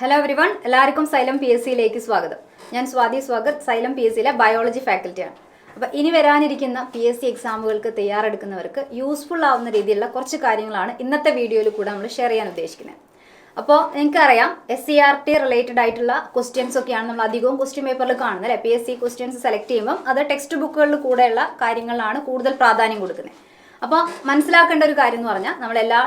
Hello every one എല്ലാവർക്കും xylem P S സിയിലേക്ക് സ്വാഗതം. ഞാൻ Swathi Swagath. Xylem P S സിയിലെ ബയോളജി ഫാക്കൽറ്റിയാണ് അപ്പോൾ ഇനി വരാനിരിക്കുന്ന പി എസ് സി എക്സാമുകൾക്ക് തയ്യാറെടുക്കുന്നവർക്ക് യൂസ്ഫുൾ ആവുന്ന രീതിയിലുള്ള കുറച്ച് കാര്യങ്ങളാണ് ഇന്നത്തെ വീഡിയോയിൽ കൂടെ നമ്മൾ ഷെയർ ചെയ്യാൻ ഉദ്ദേശിക്കുന്നത്. അപ്പോൾ നിങ്ങൾക്കറിയാം S C R T related ആയിട്ടുള്ള ക്വസ്റ്റ്യൻസ് ഒക്കെയാണ് നമ്മൾ അധികവും ക്വസ്റ്റ്യൻ പേപ്പറിൽ കാണുന്നത് അല്ലേ? P S C questions select ചെയ്യുമ്പോൾ അത് ടെക്സ്റ്റ് ബുക്കുകളിൽ കൂടെയുള്ള കാര്യങ്ങളിലാണ് കൂടുതൽ പ്രാധാന്യം കൊടുക്കുന്നത്. അപ്പോൾ മനസ്സിലാക്കേണ്ട ഒരു കാര്യം എന്ന് പറഞ്ഞാൽ നമ്മൾ എല്ലാ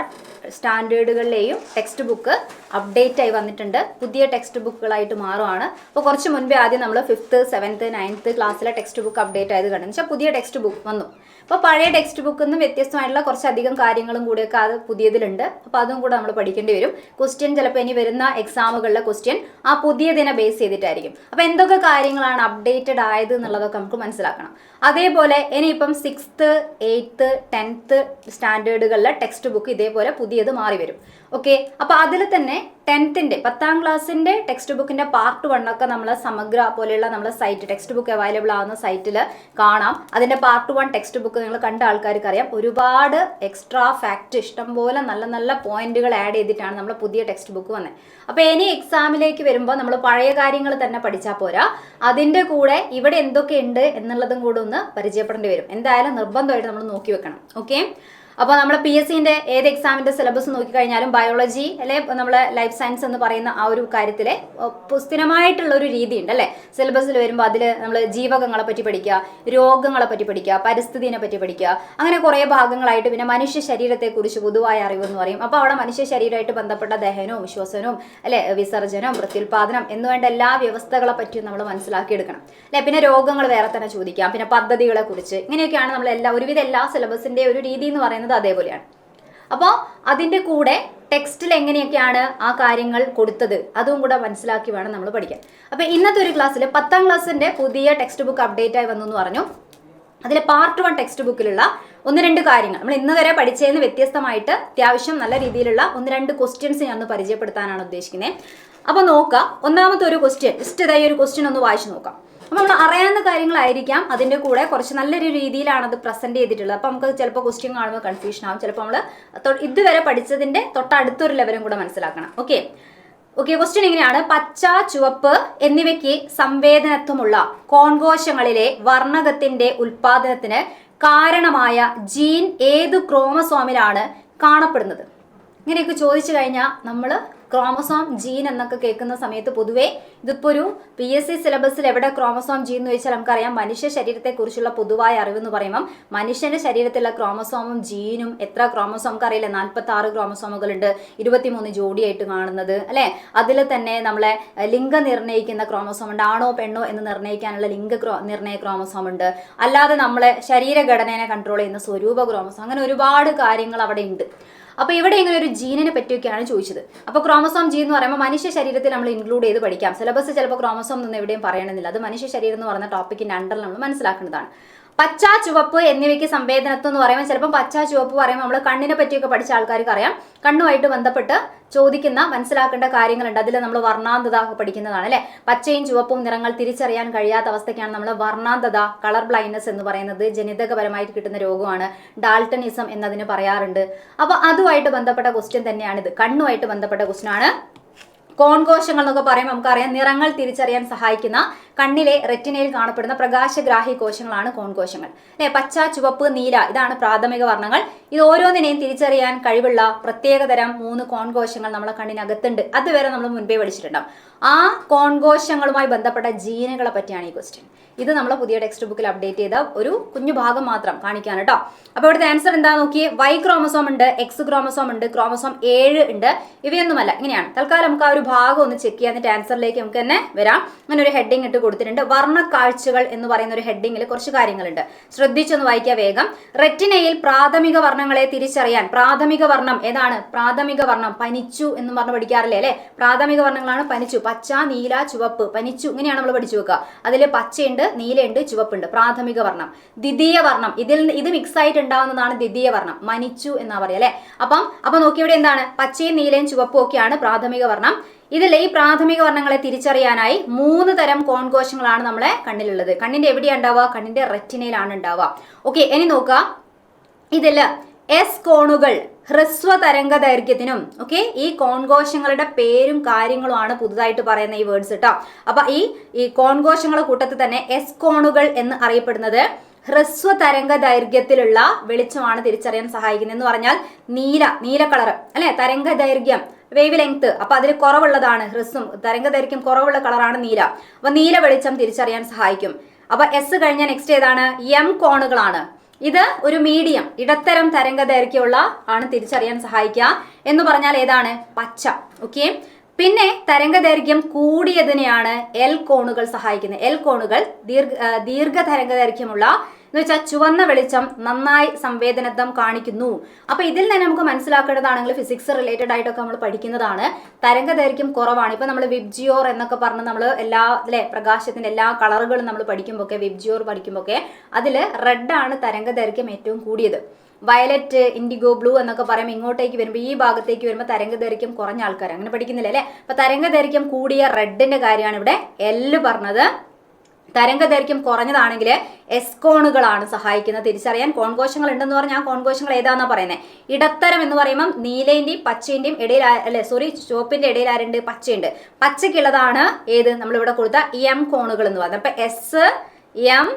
സ്റ്റാൻഡേർഡുകളിലെയും ടെക്സ്റ്റ് ബുക്ക് അപ്ഡേറ്റ് ആയി വന്നിട്ടുണ്ട്. പുതിയ ടെക്സ്റ്റ് ബുക്കുകളായിട്ട് മാറുവാണ്. അപ്പോൾ കുറച്ച് മുൻപേ ആദ്യം നമ്മൾ ഫിഫ്ത്ത് സെവൻത്ത് നയൻത്ത് ക്ലാസ്സിലെ ടെക്സ്റ്റ് ബുക്ക് അപ്ഡേറ്റ് ആയത് കണ്ടെന്ന് വെച്ചാൽ പുതിയ ടെക്സ്റ്റ് ബുക്ക് വന്നു. അപ്പോൾ പഴയ ടെക്സ്റ്റ് ബുക്കിൽ നിന്നും വ്യത്യസ്തമായിട്ടുള്ള കുറച്ചധികം കാര്യങ്ങളും കൂടിയൊക്കെ അത് പുതിയതിലുണ്ട്. അപ്പോൾ അതും കൂടെ നമ്മൾ പഠിക്കേണ്ടി വരും. ക്വസ്റ്റ്യൻ ചിലപ്പോൾ ഇനി വരുന്ന എക്സാമുകളിലെ ക്വസ്റ്റ്യൻ ആ പുതിയതിനെ ബേസ് ചെയ്തിട്ടായിരിക്കും. അപ്പോൾ എന്തൊക്കെ കാര്യങ്ങളാണ് അപ്ഡേറ്റഡ് ആയത് എന്നുള്ളതൊക്കെ നമുക്ക് മനസ്സിലാക്കണം. അതേപോലെ ഇനിയിപ്പം സിക്സ്ത്ത് എയ്ത്ത് ടെൻത്ത് സ്റ്റാൻഡേർഡുകളിലെ ടെക്സ്റ്റ് ബുക്ക് ഇതേപോലെ പുതിയത് മാറി വരും. ഓക്കെ അപ്പോൾ അതിൽ തന്നെ ടെൻത്തിന്റെ പത്താം ക്ലാസ്സിന്റെ ടെക്സ്റ്റ് ബുക്കിന്റെ പാർട്ട് വൺ ഒക്കെ നമ്മൾ സമഗ്ര പോലെയുള്ള നമ്മളെ സൈറ്റ് ടെക്സ്റ്റ് ബുക്ക് അവൈലബിൾ ആവുന്ന സൈറ്റിൽ കാണാം. അതിന്റെ പാർട്ട് വൺ ടെക്സ്റ്റ് ബുക്ക് നിങ്ങൾ കണ്ട ആൾക്കാർക്ക് അറിയാം ഒരുപാട് എക്സ്ട്രാ ഫാക്റ്റ് ഇഷ്ടംപോലെ നല്ല നല്ല പോയിന്റുകൾ ആഡ് ചെയ്തിട്ടാണ് നമ്മൾ പുതിയ ടെക്സ്റ്റ് ബുക്ക് വന്നത് അപ്പോൾ ഇനി എക്സാമിലേക്ക് വരുമ്പോൾ നമ്മൾ പഴയ കാര്യങ്ങൾ തന്നെ പഠിച്ചാൽ പോരാ. അതിന്റെ കൂടെ ഇവിടെ എന്തൊക്കെ ഉണ്ട് എന്നുള്ളതും കൂടെ ഒന്ന് പരിചയപ്പെടേണ്ടി വരും. എന്തായാലും നിർബന്ധമായിട്ട് നമ്മൾ നോക്കി വെക്കണം. ഓക്കെ അപ്പോൾ നമ്മൾ പി എസ് സിന്റെ ഏത് എക്സാമിന്റെ സിലബസ് നോക്കിക്കഴിഞ്ഞാലും ബയോളജി അല്ലെ നമ്മൾ ലൈഫ് സയൻസ് എന്ന് പറയുന്ന ആ ഒരു കാര്യത്തിലെ സ്ഥിരമായിട്ടുള്ള ഒരു രീതി ഉണ്ട് അല്ലേ സിലബസിൽ വരുമ്പോൾ അതിൽ നമ്മൾ ജീവകങ്ങളെ പറ്റി പഠിക്കുക രോഗങ്ങളെ പറ്റി പഠിക്കുക പരിസ്ഥിതിനെ പറ്റി പഠിക്കുക അങ്ങനെ കുറേ ഭാഗങ്ങളായിട്ട് പിന്നെ മനുഷ്യ ശരീരത്തെക്കുറിച്ച് പൊതുവായ അറിവ് എന്ന് പറയും. അപ്പോൾ അവിടെ മനുഷ്യ ശരീരമായിട്ട് ബന്ധപ്പെട്ട ദഹനവും ശ്വസനവും അല്ലെ വിസർജനവും പ്രത്യുൽപാദനം എന്ന് വേണ്ട എല്ലാ വ്യവസ്ഥകളെ പറ്റിയും നമ്മൾ മനസ്സിലാക്കിയെടുക്കണം. അല്ലെ പിന്നെ രോഗങ്ങൾ വേറെ തന്നെ ചോദിക്കാം. പിന്നെ പദ്ധതികളെ കുറിച്ച് ഇങ്ങനെയൊക്കെയാണ് നമ്മൾ എല്ലാ ഒരുവിധ എല്ലാ സിലബസിന്റെ ഒരു രീതി എന്ന് പറയുന്നത് അതേപോലെയാണ്. അപ്പോൾ അതിന്റെ കൂടെ ടെക്സ്റ്റിൽ എങ്ങനെയൊക്കെയാണ് ആ കാര്യങ്ങൾ കൊടുത്തത്? അതും കൂടെ മനസ്സിലാക്കി വേണം നമ്മൾ പഠിക്കാൻ. അപ്പോൾ ഇന്നത്തെ ഒരു ക്ലാസ്സിൽ പത്താം ക്ലാസ്സിന്റെ പുതിയ ടെക്സ്റ്റ് ബുക്ക് അപ്ഡേറ്റ് ആയി വന്നു എന്ന് പറഞ്ഞു. അതിലെ പാർട്ട് വൺ ടെക്സ്റ്റ് ബുക്കിലുള്ള ഒന്ന് രണ്ട് കാര്യങ്ങൾ. നമ്മൾ ഇന്ന് വരെ പഠിച്ചതിന് വ്യത്യസ്തമായിട്ട് അത്യാവശ്യം നല്ല രീതിയിലുള്ള ഒന്ന് രണ്ട് ക്വസ്റ്റ്യൻസ് ഞാൻ ഒന്ന് പരിചയപ്പെടുത്താനാണ് ഉദ്ദേശിക്കുന്നത് അപ്പോൾ നോക്കാം. ഒന്നാമത്തെ ഒരു ക്വസ്റ്റ്യൻ ജസ്റ്റ് ഇതായി ഒരു ക്വസ്റ്റ്യൻ ഒന്ന് വായിച്ചു നോക്കാം. അപ്പോൾ നമ്മൾ അറിയാവുന്ന കാര്യങ്ങളായിരിക്കാം അതിന്റെ കൂടെ കുറച്ച് നല്ലൊരു രീതിയിലാണ് അത് പ്രസന്റ് ചെയ്തിട്ടുള്ളത്. അപ്പോൾ നമുക്ക് ചിലപ്പോൾ ക്വസ്റ്റ്യൻ കാണുമ്പോൾ കൺഫ്യൂഷൻ ആവും. ചിലപ്പോൾ നമ്മൾ ഇതുവരെ പഠിച്ചതിന്റെ തൊട്ടടുത്തൊരു ലെവലും കൂടെ മനസ്സിലാക്കണം. ഓക്കെ ഓക്കെ ക്വസ്റ്റ്യൻ ഇങ്ങനെയാണ്. പച്ച ചുവപ്പ് എന്നിവയ്ക്ക് സംവേദനത്വമുള്ള കോൺകോശങ്ങളിലെ വർണകത്തിന്റെ ഉൽപാദനത്തിന് കാരണമായ ജീൻ ഏത് ക്രോമസോമിലാണ് കാണപ്പെടുന്നത്? ഇങ്ങനെയൊക്കെ ചോദിച്ചു കഴിഞ്ഞാൽ നമ്മൾ ക്രോമസോം ജീൻ എന്നൊക്കെ കേൾക്കുന്ന സമയത്ത് പൊതുവേ ഇതിപ്പോൾ ഒരു പി എസ് സി സിലബസിൽ എവിടെ ക്രോമസോം ജീൻ എന്ന് ചോദിച്ചാൽ നമുക്കറിയാം. മനുഷ്യ ശരീരത്തെക്കുറിച്ചുള്ള പൊതുവായ അറിവ് എന്ന് പറയുമ്പം മനുഷ്യന്റെ ശരീരത്തിലുള്ള ക്രോമസോമും ജീനും എത്ര ക്രോമസോം നമുക്കറിയില്ല. നാൽപ്പത്തി ആറ് ക്രോമസോമുകളുണ്ട്. ഇരുപത്തിമൂന്ന് ജോഡിയായിട്ട് കാണുന്നത് അല്ലെ? അതിൽ തന്നെ നമ്മളെ ലിംഗ നിർണയിക്കുന്ന ക്രോമസോം ഉണ്ട് ആണോ പെണ്ണോ എന്ന് നിർണയിക്കാനുള്ള ലിംഗ നിർണയ ക്രോമസോം ഉണ്ട് അല്ലാതെ നമ്മളെ ശരീരഘടനയെ കൺട്രോൾ ചെയ്യുന്ന സ്വരൂപ ക്രോമസോം. അങ്ങനെ ഒരുപാട് കാര്യങ്ങൾ അവിടെ ഉണ്ട് അപ്പോൾ ഇവിടെ ഇങ്ങനെ ഒരു ജീനിനെ പറ്റിയൊക്കെയാണ് ചോദിച്ചത്. അപ്പോൾ ക്രോമസോം ജീൻ എന്ന് പറയുമ്പോൾ മനുഷ്യ ശരീരത്തിൽ നമ്മൾ ഇൻക്ലൂഡ് ചെയ്ത് പഠിക്കാം. സിലബസ് ചിലപ്പോൾ ക്രോമസോം എന്ന് എവിടെയും പറയണമെന്നില്ല. അത് മനുഷ്യ ശരീരം എന്ന് പറയുന്ന ടോപ്പിക്കിന്റെ അണ്ടറിൽ നമ്മൾ മനസ്സിലാക്കേണ്ടതാണ് പച്ച ചുവപ്പ് എന്നിവയ്ക്ക് സംവേദനത്വം എന്ന് പറയുമ്പോൾ ചിലപ്പോൾ പച്ച ചുവപ്പ് പറയുമ്പോൾ നമ്മൾ കണ്ണിനെ പറ്റിയൊക്കെ പഠിച്ച ആൾക്കാർക്ക് അറിയാം. കണ്ണുമായിട്ട് ബന്ധപ്പെട്ട് ചോദിക്കുന്ന മനസ്സിലാക്കേണ്ട കാര്യങ്ങളുണ്ട്. അതിൽ നമ്മൾ വർണാന്തത പഠിക്കുന്നതാണ് അല്ലേ? പച്ചയും ചുവപ്പും നിറങ്ങൾ തിരിച്ചറിയാൻ കഴിയാത്ത അവസ്ഥയ്ക്കാണ് നമ്മൾ വർണാന്തത കളർ ബ്ലൈൻഡ്നെസ് എന്ന് പറയുന്നത്. ജനിതകപരമായിട്ട് കിട്ടുന്ന രോഗമാണ് ഡാൾട്ടണിസം എന്നതിന് പറയാറുണ്ട്. അപ്പോൾ അതുമായിട്ട് ബന്ധപ്പെട്ട ക്വസ്റ്റ്യൻ തന്നെയാണിത്. കണ്ണുമായിട്ട് ബന്ധപ്പെട്ട ക്വസ്റ്റ്യൻ ആണ്. കോൺകോശങ്ങൾ എന്നൊക്കെ പറയുമ്പോൾ നമുക്കറിയാം നിറങ്ങൾ തിരിച്ചറിയാൻ സഹായിക്കുന്ന കണ്ണിലെ റെറ്റിനയിൽ കാണപ്പെടുന്ന പ്രകാശഗ്രാഹി കോശങ്ങളാണ് കോൺകോശങ്ങൾ. അല്ലെ? പച്ച ചുവപ്പ് നീല ഇതാണ് പ്രാഥമിക വർണങ്ങൾ. ഇത് ഓരോന്നിനെയും തിരിച്ചറിയാൻ കഴിവുള്ള പ്രത്യേകതരം മൂന്ന് കോൺകോശങ്ങൾ നമ്മളെ കണ്ണിനകത്തുണ്ട്. അതുവരെ നമ്മൾ മുൻപേ പഠിച്ചിട്ടുണ്ടാവും. ആ കോൺകോശങ്ങളുമായി ബന്ധപ്പെട്ട ജീനുകളെ പറ്റിയാണ് ഈ ക്വസ്റ്റ്യൻ ഇത് നമ്മൾ പുതിയ ടെക്സ്റ്റ് ബുക്കിൽ അപ്ഡേറ്റ് ചെയ്ത ഒരു കുഞ്ഞു ഭാഗം മാത്രം കാണിക്കാൻ കേട്ടോ അപ്പോൾ ഇവിടുത്തെ ആൻസർ എന്താ നോക്കിയേ? വൈ ക്രോമസോം ഉണ്ട് എക്സ് ക്രോമസോം ഉണ്ട് ക്രോമസോം ഏഴ് ഉണ്ട്. ഇവയൊന്നുമല്ല ഇങ്ങനെയാണ്. തൽക്കാലം നമുക്ക് ആ ഒരു ഭാഗം ഒന്ന് ചെക്ക് ചെയ്യാൻ എന്നിട്ട് ആൻസറിലേക്ക് നമുക്ക് തന്നെ വരാം. അങ്ങനെ ഒരു ഹെഡിങ് ഇട്ട് കൊടുത്തിട്ടുണ്ട്. വർണക്കാഴ്ചകൾ എന്ന് പറയുന്ന ഒരു ഹെഡിങ്ങിൽ കുറച്ച് കാര്യങ്ങളുണ്ട്. ശ്രദ്ധിച്ചൊന്ന് വായിക്കുക വേഗം. റെറ്റിനയിൽ പ്രാഥമിക വർണങ്ങളെ തിരിച്ചറിയാൻ പ്രാഥമിക വർണം ഏതാണ്? പ്രാഥമിക വർണം പനിച്ചു എന്ന് പറഞ്ഞ് പഠിക്കാറില്ലേ അല്ലെ? പ്രാഥമിക വർണങ്ങളാണ് പനിച്ചു. പച്ച നീല ചുവപ്പ് പനിച്ചു ഇങ്ങനെയാണ് നമ്മൾ പഠിച്ചു വെക്കുക. അതിൽ പച്ചയുണ്ട് നീലയുണ്ട് ചുവപ്പുണ്ട്. പ്രാഥമിക വർണം. ദ്വിതീയ വർണം. ഇതിൽ ഇത് മിക്സ് ആയിട്ട് ഉണ്ടാവുന്നതാണ് ദ്വിതീയ വർണം. മനിച്ചു എന്നാ പറയുക അല്ലെ? അപ്പം അപ്പൊ നോക്കി ഇവിടെ എന്താണ്? പച്ചയും നീലയും ചുവപ്പും ഒക്കെയാണ് പ്രാഥമിക വർണം. ഇതിൽ ഈ പ്രാഥമിക വർണങ്ങളെ തിരിച്ചറിയാനായി മൂന്ന് തരം കോൺകോശങ്ങളാണ് നമ്മളെ കണ്ണിലുള്ളത്. കണ്ണിന്റെ എവിടെയാണ് ഉണ്ടാവുക? കണ്ണിന്റെ റെറ്റിനയിലാണ് ഉണ്ടാവുക. ഓക്കെ ഇനി നോക്കുക. ഇതിൽ എസ് കോണുകൾ ഹ്രസ്വ തരംഗ ദൈർഘ്യത്തിനും ഓക്കെ ഈ കോൺഘോഷങ്ങളുടെ പേരും കാര്യങ്ങളുമാണ് പുതുതായിട്ട് പറയുന്ന ഈ വേർഡ്സ് കേട്ടോ അപ്പൊ ഈ ഈ കോൺഘോഷങ്ങളുടെ കൂട്ടത്തിൽ തന്നെ എസ് കോണുകൾ എന്ന് അറിയപ്പെടുന്നത് ഹ്രസ്വ തരംഗ ദൈർഘ്യത്തിലുള്ള വെളിച്ചമാണ് തിരിച്ചറിയാൻ സഹായിക്കുന്നത് എന്ന് പറഞ്ഞാൽ നീല നീല കളർ അല്ലെ? തരംഗ ദൈർഘ്യം വേവ് ലെങ്ത് അപ്പൊ അതിൽ കുറവുള്ളതാണ് ഹ്രസ്വം. തരംഗ ദൈർഘ്യം കുറവുള്ള കളറാണ് നീല. അപ്പൊ നീല വെളിച്ചം തിരിച്ചറിയാൻ സഹായിക്കും. അപ്പൊ എസ് കഴിഞ്ഞ നെക്സ്റ്റ് ഏതാണ്? എം കോണുകളാണ്. ഇത് ഒരു മീഡിയം ഇടത്തരം തരംഗ ദൈർഘ്യമുള്ള ആണ് തിരിച്ചറിയാൻ സഹായിക്കുക. എന്ന് പറഞ്ഞാൽ ഏതാണ്? പച്ച. ഓക്കെ പിന്നെ തരംഗ ദൈർഘ്യം കൂടിയതിനെയാണ് എൽ കോണുകൾ സഹായിക്കുന്നത്. എൽ കോണുകൾ ദീർഘ ദീർഘ തരംഗ ദൈർഘ്യമുള്ള എന്ന് വെച്ചാൽ ചുവന്ന വെളിച്ചം നന്നായി സംവേദനത്വം കാണിക്കുന്നു. അപ്പൊ ഇതിൽ തന്നെ നമുക്ക് മനസ്സിലാക്കേണ്ടതാണെങ്കിൽ ഫിസിക്സ് റിലേറ്റഡ് ആയിട്ടൊക്കെ നമ്മൾ പഠിക്കുന്നതാണ്. തരംഗ ദൈർഘ്യം കുറവാണ്. ഇപ്പൊ നമ്മൾ വിബ്ജിയോർ എന്നൊക്കെ പറഞ്ഞ് നമ്മൾ എല്ലാ അല്ലെ പ്രകാശത്തിന്റെ എല്ലാ കളറുകളും നമ്മൾ പഠിക്കുമ്പോൾ ഒക്കെ വിബ്ജിയോർ പഠിക്കുമ്പോൾ ഒക്കെ അതിൽ റെഡ് ആണ് തരംഗ ദൈർഘ്യം ഏറ്റവും കൂടിയത്. വയലറ്റ് ഇൻഡിഗോ ബ്ലൂ എന്നൊക്കെ പറയുമ്പോൾ ഇങ്ങോട്ടേക്ക് വരുമ്പോൾ ഈ ഭാഗത്തേക്ക് വരുമ്പോൾ തരംഗ ദൈർഘ്യം കുറഞ്ഞ ആൾക്കാർ അങ്ങനെ പഠിക്കുന്നില്ല അല്ലേ അപ്പൊ തരംഗ ദൈർഘ്യം കൂടിയ റെഡിന്റെ കാര്യമാണ് ഇവിടെ എല്ല് പറഞ്ഞത്. തരംഗ ദൈർഘ്യം കുറഞ്ഞതാണെങ്കിൽ എസ്കോണുകളാണ് സഹായിക്കുന്നത്. തിരിച്ചറിയാൻ കോൺകോശങ്ങൾ ഉണ്ടെന്ന് പറഞ്ഞാൽ കോൺകോശങ്ങൾ ഏതാന്നാ പറയുന്നത് ഇടത്തരം എന്ന് പറയുമ്പോൾ നീലേന്റെയും പച്ചേന്റെയും ഇടയിൽ അല്ലെ സോറി ചുവപ്പിന്റെ ഇടയിൽ ആരുണ്ട്? പച്ചയുണ്ട്. പച്ചയ്ക്കുള്ളതാണ് ഏത്? നമ്മളിവിടെ കൊടുത്ത എം കോണുകൾ എന്ന് പറയുന്നത്. അപ്പൊ എസ് എം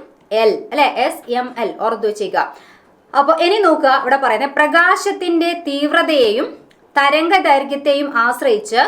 എൽ അല്ലെ? എസ് എം എൽ ഓർത്ത് വെച്ചേക്കുക അപ്പോൾ ഇനി നോക്കുക ഇവിടെ പറയുന്നത് പ്രകാശത്തിന്റെ തീവ്രതയെയും തരംഗ ദൈർഘ്യത്തെയും ആശ്രയിച്ച്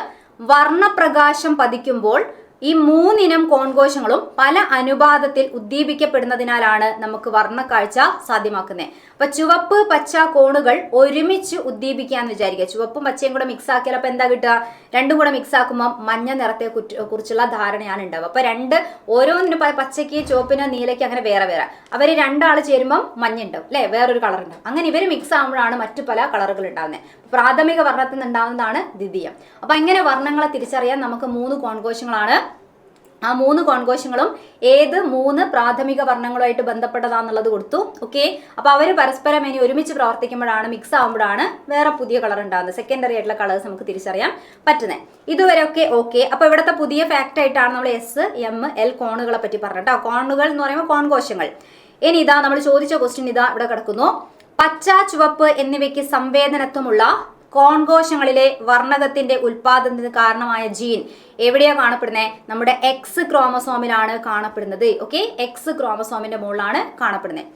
വർണപ്രകാശം പതിക്കുമ്പോൾ ഈ മൂന്നിനം കോൺകോശങ്ങളും പല അനുപാതത്തിൽ ഉദ്ദീപിക്കപ്പെടുന്നതിനാലാണ് നമുക്ക് വർണക്കാഴ്ച സാധ്യമാക്കുന്നത്. അപ്പൊ ചുവപ്പ് പച്ച കോണുകൾ ഒരുമിച്ച് ഉദ്ദീപിക്കാന്ന് വിചാരിക്കുക. ചുവപ്പും പച്ചയും കൂടെ മിക്സ് ആക്കിയാൽ അപ്പൊ എന്താ കിട്ടുക? രണ്ടും കൂടെ മിക്സ് ആക്കുമ്പോൾ മഞ്ഞ നിറത്തെ കുറിച്ചുള്ള ധാരണയാണ് ഉണ്ടാവുക. അപ്പൊ രണ്ട് ഓരോന്നിനും പച്ചയ്ക്ക് ചുവപ്പിന് നീലയ്ക്ക് അങ്ങനെ വേറെ വേറെ. അവർ രണ്ടാൾ ചേരുമ്പോൾ മഞ്ഞ ഉണ്ടാവും അല്ലെ? വേറൊരു കളർ ഉണ്ടാവും. അങ്ങനെ ഇവർ മിക്സ് ആകുമ്പോഴാണ് മറ്റു പല കളറുകൾ ഉണ്ടാവുന്നത് പ്രാഥമിക വർണത്തിൽ നിന്ന് ഉണ്ടാകുന്നതാണ് ദ്വിതീയം. അപ്പൊ ഇങ്ങനെ വർണങ്ങളെ തിരിച്ചറിയാൻ നമുക്ക് മൂന്ന് കോൺകോശങ്ങളാണ് ആ മൂന്ന് കോൺകോശങ്ങളും ഏത് മൂന്ന് പ്രാഥമിക വർണങ്ങളുമായിട്ട് ബന്ധപ്പെട്ടതാന്നുള്ളത് കൊടുത്തു ഓക്കെ അപ്പൊ അവർ പരസ്പരം ഇനി ഒരുമിച്ച് പ്രവർത്തിക്കുമ്പോഴാണ് മിക്സ് ആകുമ്പോഴാണ് വേറെ പുതിയ കളർ ഉണ്ടാകുന്നത്. സെക്കൻഡറി ആയിട്ടുള്ള കളേഴ്സ് നമുക്ക് തിരിച്ചറിയാൻ പറ്റുന്നത് ഇതുവരെയൊക്കെ ഓക്കെ അപ്പൊ ഇവിടുത്തെ പുതിയ ഫാക്റ്റ് ആയിട്ടാണ് നമ്മൾ എസ് എം എൽ കോണുകളെ പറ്റി പറഞ്ഞത് കേട്ടോ. കോണുകൾ എന്ന് പറയുമ്പോൾ കോൺകോശങ്ങൾ. ഇനി ഇതാ നമ്മൾ ചോദിച്ച ക്വസ്റ്റ്യൻ ഇതാ ഇവിടെ കിടക്കുന്നു. പച്ച ചുവപ്പ് എന്നിവയ്ക്ക് സംവേദനത്വമുള്ള കോൺകോശങ്ങളിലെ വർണകത്തിന്റെ ഉൽപാദനത്തിന് കാരണമായ ജീൻ എവിടെയാണ് കാണപ്പെടുന്നത് നമ്മുടെ എക്സ് ക്രോമസോമിലാണ് കാണപ്പെടുന്നത്. ഓക്കെ എക്സ് ക്രോമസോമിന്റെ മുകളിലാണ് കാണപ്പെടുന്നത്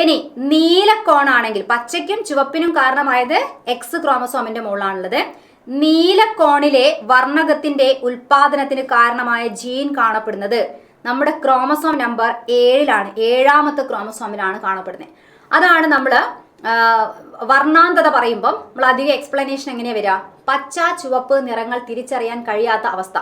ഇനി നീലക്കോണാണെങ്കിൽ പച്ചയ്ക്കും ചുവപ്പിനും കാരണമായത് എക്സ് ക്രോമസോമിന്റെ മുകളിലാണുള്ളത്. നീലക്കോണിലെ വർണകത്തിന്റെ ഉൽപാദനത്തിന് കാരണമായ ജീൻ കാണപ്പെടുന്നത് നമ്മുടെ ക്രോമസോം നമ്പർ ഏഴിലാണ്. ഏഴാമത്തെ ക്രോമസോമിലാണ് കാണപ്പെടുന്നത് അതാണ് നമ്മൾ വർണാന്തത പറയുമ്പം നമ്മൾ അധികം എക്സ്പ്ലനേഷൻ എങ്ങനെയാ വരിക? പച്ച ചുവപ്പ് നിറങ്ങൾ തിരിച്ചറിയാൻ കഴിയാത്ത അവസ്ഥ.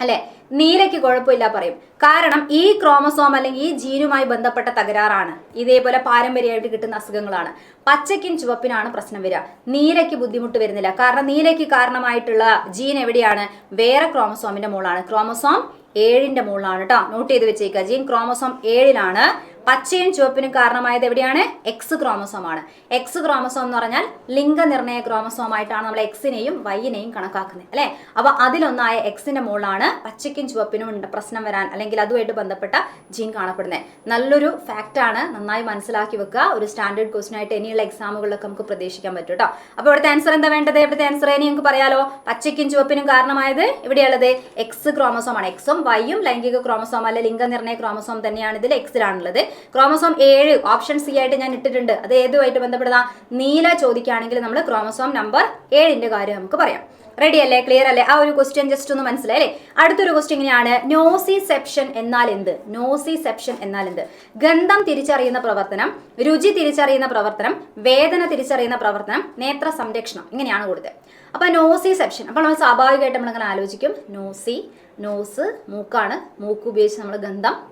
അല്ലെ? നീലയ്ക്ക് കുഴപ്പമില്ല പറയും. കാരണം ഈ ക്രോമസോം അല്ലെങ്കിൽ ഈ ജീനുമായി ബന്ധപ്പെട്ട തകരാറാണ്. ഇതേപോലെ പാരമ്പര്യമായിട്ട് കിട്ടുന്ന അസുഖങ്ങളാണ്. പച്ചയ്ക്കും ചുവപ്പിനാണ് പ്രശ്നം വരിക. നീലയ്ക്ക് ബുദ്ധിമുട്ട് വരുന്നില്ല. കാരണം നീലയ്ക്ക് കാരണമായിട്ടുള്ള ജീൻ എവിടെയാണ്? വേറെ ക്രോമസോമിന്റെ മുകളാണ് ക്രോമസോം ഏഴിന്റെ മുകളിലാണ് കേട്ടോ നോട്ട് ചെയ്ത് വെച്ചേക്കുക. ജീൻ ക്രോമസോം ഏഴിലാണ്. പച്ചയും ചുവപ്പിനും കാരണമായത് എവിടെയാണ്? എക്സ് ക്രോമസോം ആണ്. എക്സ് ക്രോമസോം എന്ന് പറഞ്ഞാൽ ലിംഗനിർണയ ക്രോമസോം ആയിട്ടാണ് നമ്മൾ എക്സിനെയും വൈനെയും കണക്കാക്കുന്നത് അല്ലെ? അപ്പൊ അതിലൊന്നായ എക്സിന്റെ മുകളിലാണ് പച്ചയ്ക്കും ചുവപ്പിനും ഉണ്ട് പ്രശ്നം വരാൻ അല്ലെങ്കിൽ അതുമായിട്ട് ബന്ധപ്പെട്ട ജീൻ കാണപ്പെടുന്നത്. നല്ലൊരു ഫാക്റ്റാണ് നന്നായി മനസ്സിലാക്കി വെക്കുക. ഒരു സ്റ്റാൻഡേർഡ് ക്വസ്റ്റൻ ആയിട്ട് ഇനിയുള്ള എക്സാമുകളിലൊക്കെ നമുക്ക് പ്രതീക്ഷിക്കാൻ പറ്റും കേട്ടോ അപ്പൊ ഇവിടുത്തെ ആൻസർ എന്താ വേണ്ടത്? ഇവിടുത്തെ ആൻസർ ഇനി നിങ്ങൾക്ക് പറയാലോ. പച്ചയ്ക്കും ചുവപ്പിനും കാരണമായത് ഇവിടെയുള്ളത് എക്സ് ക്രോമസോം ആണ്. എക്സും വൈയും ലൈംഗിക ക്രോമസോം അല്ലെ ലിംഗനിർണയ ക്രോമസോം തന്നെയാണ് ഇതിൽ എക്സിലാണുള്ളത് ക്രോമസോം ഏഴ് ഓപ്ഷൻ സി ആയിട്ട് ഞാൻ ഇട്ടിട്ടുണ്ട്. അത് ഏതുമായിട്ട് ബന്ധപ്പെടുന്ന? നീല ചോദിക്കുകയാണെങ്കിൽ നമ്മൾ ക്രോമസോം നമ്പർ ഏഴിന്റെ കാര്യം നമുക്ക് പറയാം. റെഡി അല്ലേ? ക്ലിയർ അല്ലേ? ആ ഒരു ക്വസ്റ്റ്യൻ ജസ്റ്റ് ഒന്ന് മനസ്സിലായി അല്ലേ? അടുത്തൊരു ക്വസ്റ്റ്യൻ ഇങ്ങനെയാണ്. നോസിസെപ്ഷൻ എന്നാൽ എന്ത്? നോസിസെപ്ഷൻ എന്നാൽ എന്ത്? ഗന്ധം തിരിച്ചറിയുന്ന പ്രവർത്തനം രുചി തിരിച്ചറിയുന്ന പ്രവർത്തനം വേദന തിരിച്ചറിയുന്ന പ്രവർത്തനം നേത്ര സംരക്ഷണം ഇങ്ങനെയാണ് കൊടുത്തത്. അപ്പൊ നോസിസെപ്ഷൻ അപ്പോൾ നമ്മൾ സ്വാഭാവികമായിട്ട് നമ്മളിങ്ങനെ ആലോചിക്കും. നോസി നോസ് മൂക്കാണ്. മൂക്ക് ഉപയോഗിച്ച് നമ്മൾ ഗന്ധം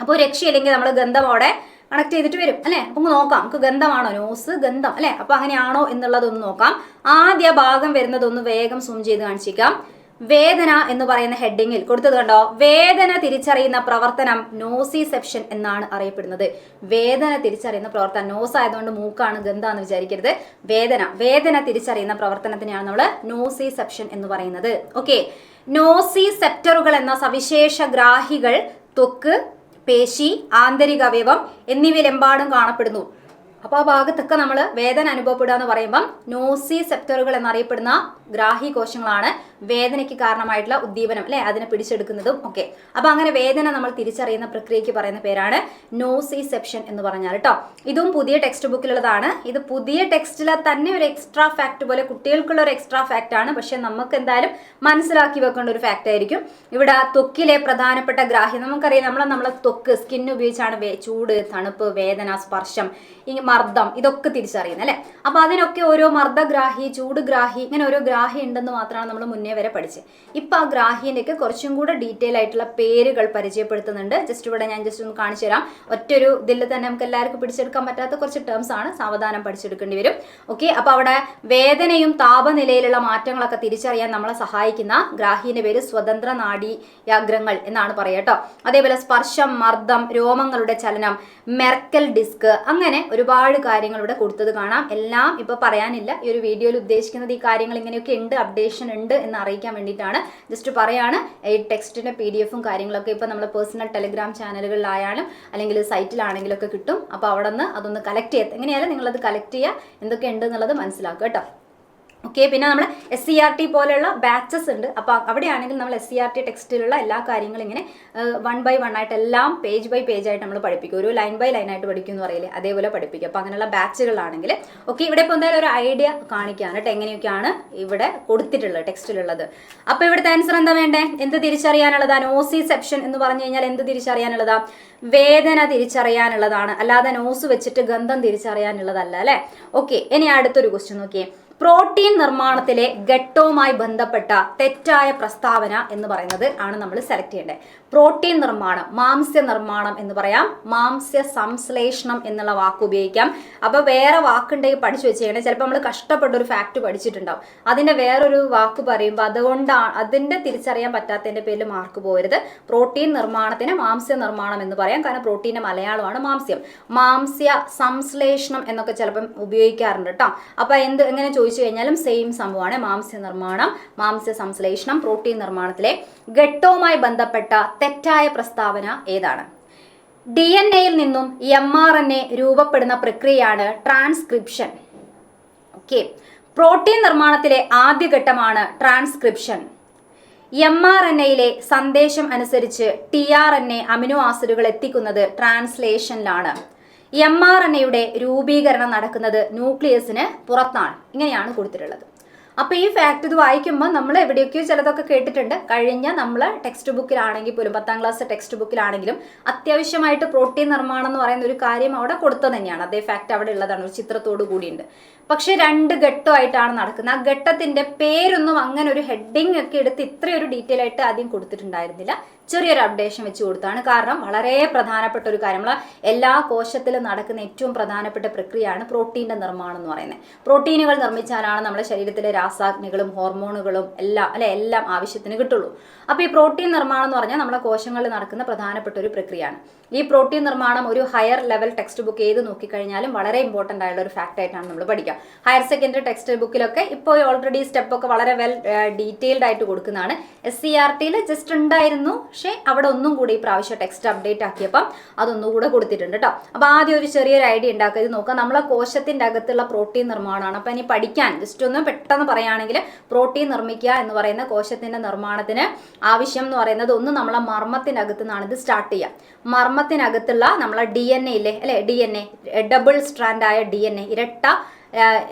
അപ്പോൾ രക്ഷയില്ലെങ്കിൽ നമ്മൾ ഗന്ധം അവിടെ കണക്ട് ചെയ്തിട്ട് വരും അല്ലേ? അപ്പൊ നോക്കാം നമുക്ക് ഗന്ധമാണോ? നോസ് ഗന്ധം അല്ലേ? അപ്പൊ അങ്ങനെയാണോ എന്നുള്ളതൊന്ന് നോക്കാം. ആദ്യ ഭാഗം വരുന്നതൊന്ന് വേഗം സൂം ചെയ്ത് കാണിച്ചേക്കാം. വേദന എന്ന് പറയുന്ന ഹെഡിങ്ങിൽ കൊടുത്തത് കണ്ടോ? വേദന തിരിച്ചറിയുന്ന പ്രവർത്തനം നോസിസെപ്ഷൻ എന്നാണ് അറിയപ്പെടുന്നത്. വേദന തിരിച്ചറിയുന്ന പ്രവർത്തനം നോസ് ആയതുകൊണ്ട് മൂക്കാണ് ഗന്ധാന്ന് വിചാരിക്കരുത്. വേദന വേദന തിരിച്ചറിയുന്ന പ്രവർത്തനത്തിനെയാണ് നമ്മൾ നോസിസെപ്ഷൻ എന്ന് പറയുന്നത്. ഓക്കെ നോസിസെപ്റ്ററുകൾ എന്ന സവിശേഷ ഗ്രാഹികൾ ത്വക്ക് പേശി ആന്തരിക അവയവം എന്നിവയിലെമ്പാടും കാണപ്പെടുന്നു. അപ്പോൾ ആ ഭാഗത്തൊക്കെ നമ്മൾ വേദന അനുഭവപ്പെടുക എന്ന് പറയുമ്പം നോസി സെപ്റ്ററുകൾ എന്നറിയപ്പെടുന്ന ഗ്രാഹി കോശങ്ങളാണ് വേദനയ്ക്ക് കാരണമായിട്ടുള്ള ഉദ്ദീപനം അല്ലെ? അതിനെ പിടിച്ചെടുക്കുന്നതും ഒക്കെ. അപ്പൊ അങ്ങനെ വേദന നമ്മൾ തിരിച്ചറിയുന്ന പ്രക്രിയയ്ക്ക് പറയുന്ന പേരാണ് നോസിസെപ്ഷൻ എന്ന് പറഞ്ഞാൽ കേട്ടോ ഇതും പുതിയ ടെക്സ്റ്റ് ബുക്കിലുള്ളതാണ് ഇത് പുതിയ ടെക്സ്റ്റിലെ തന്നെ ഒരു എക്സ്ട്രാ ഫാക്ട് പോലെ കുട്ടികൾക്കുള്ള ഒരു എക്സ്ട്രാ ഫാക്ട് ആണ്. പക്ഷെ നമുക്ക് എന്തായാലും മനസ്സിലാക്കി വെക്കേണ്ട ഒരു ഫാക്ട് ആയിരിക്കും. ഇവിടെ ത്വക്കിലെ പ്രധാനപ്പെട്ട ഗ്രാഹ്യം നമുക്കറിയാം നമ്മളെ നമ്മളെ ത്വക്ക് സ്കിൻ ഉപയോഗിച്ചാണ് ചൂട് തണുപ്പ് വേദന സ്പർശം ഈ മർദ്ദം ഇതൊക്കെ തിരിച്ചറിയുന്നത് അല്ലെ? അപ്പൊ അതിനൊക്കെ ഓരോ മർദ്ദഗ്രാഹി ചൂടുഗ്രാഹി ഇങ്ങനെ ഓരോ ഗ്രാഹി ഉണ്ടെന്ന് മാത്രമാണ് നമ്മൾ മുന്നേ വരെ പഠിച്ച്. ഇപ്പൊ ആ ഗ്രാഹീന്റെയൊക്കെ കുറച്ചും കൂടെ ഡീറ്റെയിൽ ആയിട്ടുള്ള പേരുകൾ പരിചയപ്പെടുത്തുന്നുണ്ട്. ജസ്റ്റ് ഇവിടെ ഞാൻ ജസ്റ്റ് ഒന്ന് കാണിച്ചു തരാം. ഒറ്റൊരു ഇതിൽ തന്നെ നമുക്ക് എല്ലാവർക്കും പിടിച്ചെടുക്കാൻ പറ്റാത്ത കുറച്ച് ടേംസ് ആണ് സാവധാനം പഠിച്ചെടുക്കേണ്ടി വരും. ഓക്കെ അപ്പൊ അവിടെ വേദനയും താപനിലയിലുള്ള മാറ്റങ്ങളൊക്കെ തിരിച്ചറിയാൻ നമ്മളെ സഹായിക്കുന്ന ഗ്രാഹീന്റെ പേര് സ്വതന്ത്ര നാഡീയാഗ്രങ്ങൾ എന്നാണ് പറയുക കേട്ടോ. അതേപോലെ സ്പർശം മർദ്ദം രോമങ്ങളുടെ ചലനം മെർക്കൽ ഡിസ്ക് അങ്ങനെ ഒരുപാട് കാര്യങ്ങൾ ഇവിടെ കൊടുത്തത് കാണാം. എല്ലാം ഇപ്പൊ പറയാനില്ല. ഈ ഒരു വീഡിയോയിൽ ഉദ്ദേശിക്കുന്നത് ഈ കാര്യങ്ങൾ ഇങ്ങനെയൊക്കെ ഉണ്ട് അപ്ഡേഷൻ ഉണ്ട് എന്ന് അറിയിക്കാൻ വേണ്ടിയിട്ടാണ്. ജസ്റ്റ് പറയാണ് ഈ ടെക്സ്റ്റിന്റെ പി ഡി എഫും കാര്യങ്ങളൊക്കെ ഇപ്പോൾ നമ്മുടെ പേഴ്സണൽ ടെലിഗ്രാം ചാനലുകളിലായാലും അല്ലെങ്കിൽ സൈറ്റിലാണെങ്കിലും ഒക്കെ കിട്ടും. അപ്പോൾ അവിടെ നിന്ന് അതൊന്ന് കളക്ട് ചെയ്യാം. എങ്ങനെയായാലും നിങ്ങളത് കളക്ട് ചെയ്യുക. എന്തൊക്കെ ഉണ്ട് എന്നുള്ളത് മനസ്സിലാക്കുക കേട്ടോ. ഓക്കെ പിന്നെ നമ്മൾ എസ് സി ആർ ടി പോലെയുള്ള ബാച്ചസ് ഉണ്ട്. അപ്പോൾ അവിടെയാണെങ്കിൽ നമ്മൾ എസ് സി ആർ ടി ടെക്സ്റ്റിലുള്ള എല്ലാ കാര്യങ്ങളും ഇങ്ങനെ വൺ ബൈ വൺ ആയിട്ട് എല്ലാം പേജ് ബൈ പേജ് ആയിട്ട് നമ്മൾ പഠിപ്പിക്കും. ഒരു ലൈൻ ബൈ ലൈൻ ആയിട്ട് പഠിക്കും എന്ന് പറയില്ലേ? അതേപോലെ പഠിപ്പിക്കും. അപ്പോൾ അങ്ങനെയുള്ള ബാച്ചുകളാണെങ്കിൽ ഓക്കെ ഇവിടെ ഇപ്പോൾ എന്തായാലും ഒരു ഐഡിയ കാണിക്കുകയാണ്. കേട്ടോ എങ്ങനെയൊക്കെയാണ് ഇവിടെ കൊടുത്തിട്ടുള്ളത് ടെക്സ്റ്റിലുള്ളത് അപ്പോൾ ഇവിടുത്തെ ആൻസർ എന്താ വേണ്ടേ? എന്ത് തിരിച്ചറിയാനുള്ളതാണ് നോസിസെപ്ഷൻ സെപ്ഷൻ എന്ന് പറഞ്ഞു കഴിഞ്ഞാൽ എന്ത് തിരിച്ചറിയാനുള്ളതാ? വേദന തിരിച്ചറിയാനുള്ളതാണ്. അല്ലാതെ നോസ് വെച്ചിട്ട് ഗന്ധം തിരിച്ചറിയാനുള്ളതല്ല അല്ലേ? ഓക്കെ ഇനി അടുത്തൊരു ക്വസ്റ്റ്യൻ നോക്കിയേ. പ്രോട്ടീൻ നിർമ്മാണത്തിലെ ഘട്ടവുമായി ബന്ധപ്പെട്ട തെറ്റായ പ്രസ്താവന എന്ന് പറയുന്നത് ആണ് നമ്മൾ സെലക്ട് ചെയ്യേണ്ടത്. പ്രോട്ടീൻ നിർമ്മാണം മാംസ്യ നിർമ്മാണം എന്ന് പറയാം. മാംസ്യ സംശ്ലേഷണം എന്നുള്ള വാക്ക് ഉപയോഗിക്കാം. അപ്പോൾ വേറെ വാക്കുണ്ടെങ്കിൽ പഠിച്ചു വെച്ചേക്കണേ. ചിലപ്പോൾ നമ്മൾ കഷ്ടപ്പെട്ട ഒരു ഫാക്ട് പഠിച്ചിട്ടുണ്ടാവും. അതിന്റെ വേറൊരു വാക്ക് പറയുമ്പോൾ അതുകൊണ്ടാണ് അതിന്റെ തിരിച്ചറിയാൻ പറ്റാത്തതിന്റെ പേരിൽ മാർക്ക് പോകരുത്. പ്രോട്ടീൻ നിർമ്മാണത്തിന് മാംസ്യ നിർമ്മാണം എന്ന് പറയാം. കാരണം പ്രോട്ടീന്റെ മലയാളമാണ് മാംസ്യം. മാംസ്യ സംശ്ലേഷണം എന്നൊക്കെ ചിലപ്പം ഉപയോഗിക്കാറുണ്ട് കേട്ടോ അപ്പൊ എന്ത് എങ്ങനെ ചോദിച്ചു കഴിഞ്ഞാലും സെയിം സംഭവമാണ്. മാംസ്യ നിർമ്മാണം മാംസ്യ സംശ്ലേഷണം പ്രോട്ടീൻ നിർമ്മാണത്തിലെ ഘട്ടവുമായി ബന്ധപ്പെട്ട തെറ്റായ പ്രസ്താവന ഏതാണ്? ഡി എൻ എയിൽ നിന്നും എം ആർ എൻ എ രൂപപ്പെടുന്ന പ്രക്രിയയാണ് ട്രാൻസ്ക്രിപ്ഷൻ. ഓക്കെ. പ്രോട്ടീൻ നിർമ്മാണത്തിലെ ആദ്യഘട്ടമാണ് ട്രാൻസ്ക്രിപ്ഷൻ. എം ആർ എൻ എയിലെ സന്ദേശം അനുസരിച്ച് T R N A amino ആസിഡുകൾ എത്തിക്കുന്നത് ട്രാൻസ്ലേഷനിലാണ്. എം ആർ എൻ എയുടെ രൂപീകരണം നടക്കുന്നത് ന്യൂക്ലിയസിന് പുറത്താണ്. ഇങ്ങനെയാണ് കൊടുത്തിട്ടുള്ളത്. അപ്പോൾ ഈ ഫാക്ട് ഇത് വായിക്കുമ്പോൾ നമ്മൾ എവിടെയൊക്കെയോ ചിലതൊക്കെ കേട്ടിട്ടുണ്ട്. കഴിഞ്ഞ നമ്മൾ ടെക്സ്റ്റ് ബുക്കിലാണെങ്കിൽ പോലും പത്താം ക്ലാസ് ടെക്സ്റ്റ് ബുക്കിലാണെങ്കിലും അത്യാവശ്യമായിട്ട് പ്രോട്ടീൻ നിർമ്മാണം എന്ന് പറയുന്ന ഒരു കാര്യം അവിടെ കൊടുത്തത് തന്നെയാണ്. അതേ ഫാക്ട് അവിടെ ഉള്ളതാണ് ഒരു ചിത്രത്തോടു കൂടിയുണ്ട്. പക്ഷെ രണ്ട് ഘട്ടമായിട്ടാണ് നടക്കുന്നത്. ആ ഘട്ടത്തിന്റെ പേരൊന്നും അങ്ങനെ ഒരു ഹെഡിങ് ഒക്കെ എടുത്ത് ഇത്രയൊരു ഡീറ്റെയിൽ ആയിട്ട് ആദ്യം കൊടുത്തിട്ടുണ്ടായിരുന്നില്ല. ചെറിയൊരു അപ്ഡേഷൻ വെച്ച് കൊടുത്താണ്. കാരണം വളരെ പ്രധാനപ്പെട്ട ഒരു കാര്യം. എല്ലാ കോശത്തിലും നടക്കുന്ന ഏറ്റവും പ്രധാനപ്പെട്ട പ്രക്രിയയാണ് പ്രോട്ടീന്റെ നിർമ്മാണം എന്ന് പറയുന്നത്. പ്രോട്ടീനുകൾ നിർമ്മിച്ചാലാണ് നമ്മുടെ ശരീരത്തിലെ രാസാഗ്നികളും ഹോർമോണുകളും എല്ലാം അല്ലെ എല്ലാം ആവശ്യത്തിന് കിട്ടുള്ളൂ. അപ്പോൾ ഈ പ്രോട്ടീൻ നിർമ്മാണം എന്ന് പറഞ്ഞാൽ നമ്മുടെ കോശങ്ങളിൽ നടക്കുന്ന പ്രധാനപ്പെട്ട ഒരു പ്രക്രിയയാണ്. ഈ പ്രോട്ടീൻ നിർമ്മാണം ഒരു ഹയർ ലെവൽ ടെക്സ്റ്റ് ബുക്ക് ഏത് നോക്കിക്കഴിഞ്ഞാലും വളരെ ഇമ്പോർട്ടന്റ് ആയിട്ടുള്ള ഒരു ഫാക്റ്റ് ആയിട്ടാണ് നമ്മൾ പഠിക്കുക. ഹയർ സെക്കൻഡറി ടെക്സ്റ്റ് ബുക്കിലൊക്കെ ഇപ്പോൾ ഓൾറെഡി സ്റ്റെപ്പ് ഒക്കെ വളരെ വെൽ ഡീറ്റെയിൽഡ് ആയിട്ട് കൊടുക്കുന്നതാണ്. എസ് സി ആർ ടിയിൽ ജസ്റ്റ് ഉണ്ടായിരുന്നു. പക്ഷേ അവിടെ ഒന്നും കൂടി ഈ പ്രാവശ്യം ടെക്സ്റ്റ് അപ്ഡേറ്റ് ആക്കിയപ്പം അതൊന്നുകൂടെ കൊടുത്തിട്ടുണ്ട് കേട്ടോ അപ്പോൾ ആദ്യം ഒരു ചെറിയൊരു ഐഡിയ ഉണ്ടാക്കുക. ഇത് നോക്കാം നമ്മളെ കോശത്തിന്റെ അകത്തുള്ള പ്രോട്ടീൻ നിർമ്മാണമാണ്. അപ്പോൾ ഇനി പഠിക്കാൻ ജസ്റ്റ് ഒന്ന് പെട്ടെന്ന് പറയുകയാണെങ്കിൽ പ്രോട്ടീൻ നിർമ്മിക്കുക എന്ന് പറയുന്ന കോശത്തിന്റെ നിർമ്മാണത്തിന് ആവശ്യം എന്ന് പറയുന്നത് ഒന്ന് നമ്മളെ മർമ്മത്തിനകത്ത് നിന്നാണ് ഇത് സ്റ്റാർട്ട് ചെയ്യുക. മർമ്മത്തിനകത്തുള്ള നമ്മളെ ഡി എൻ എ ഇല്ലേ? അല്ലേ? ഡി എൻ എ ഡബിൾ സ്ട്രാൻഡായ ഡി എൻ എ ഇരട്ട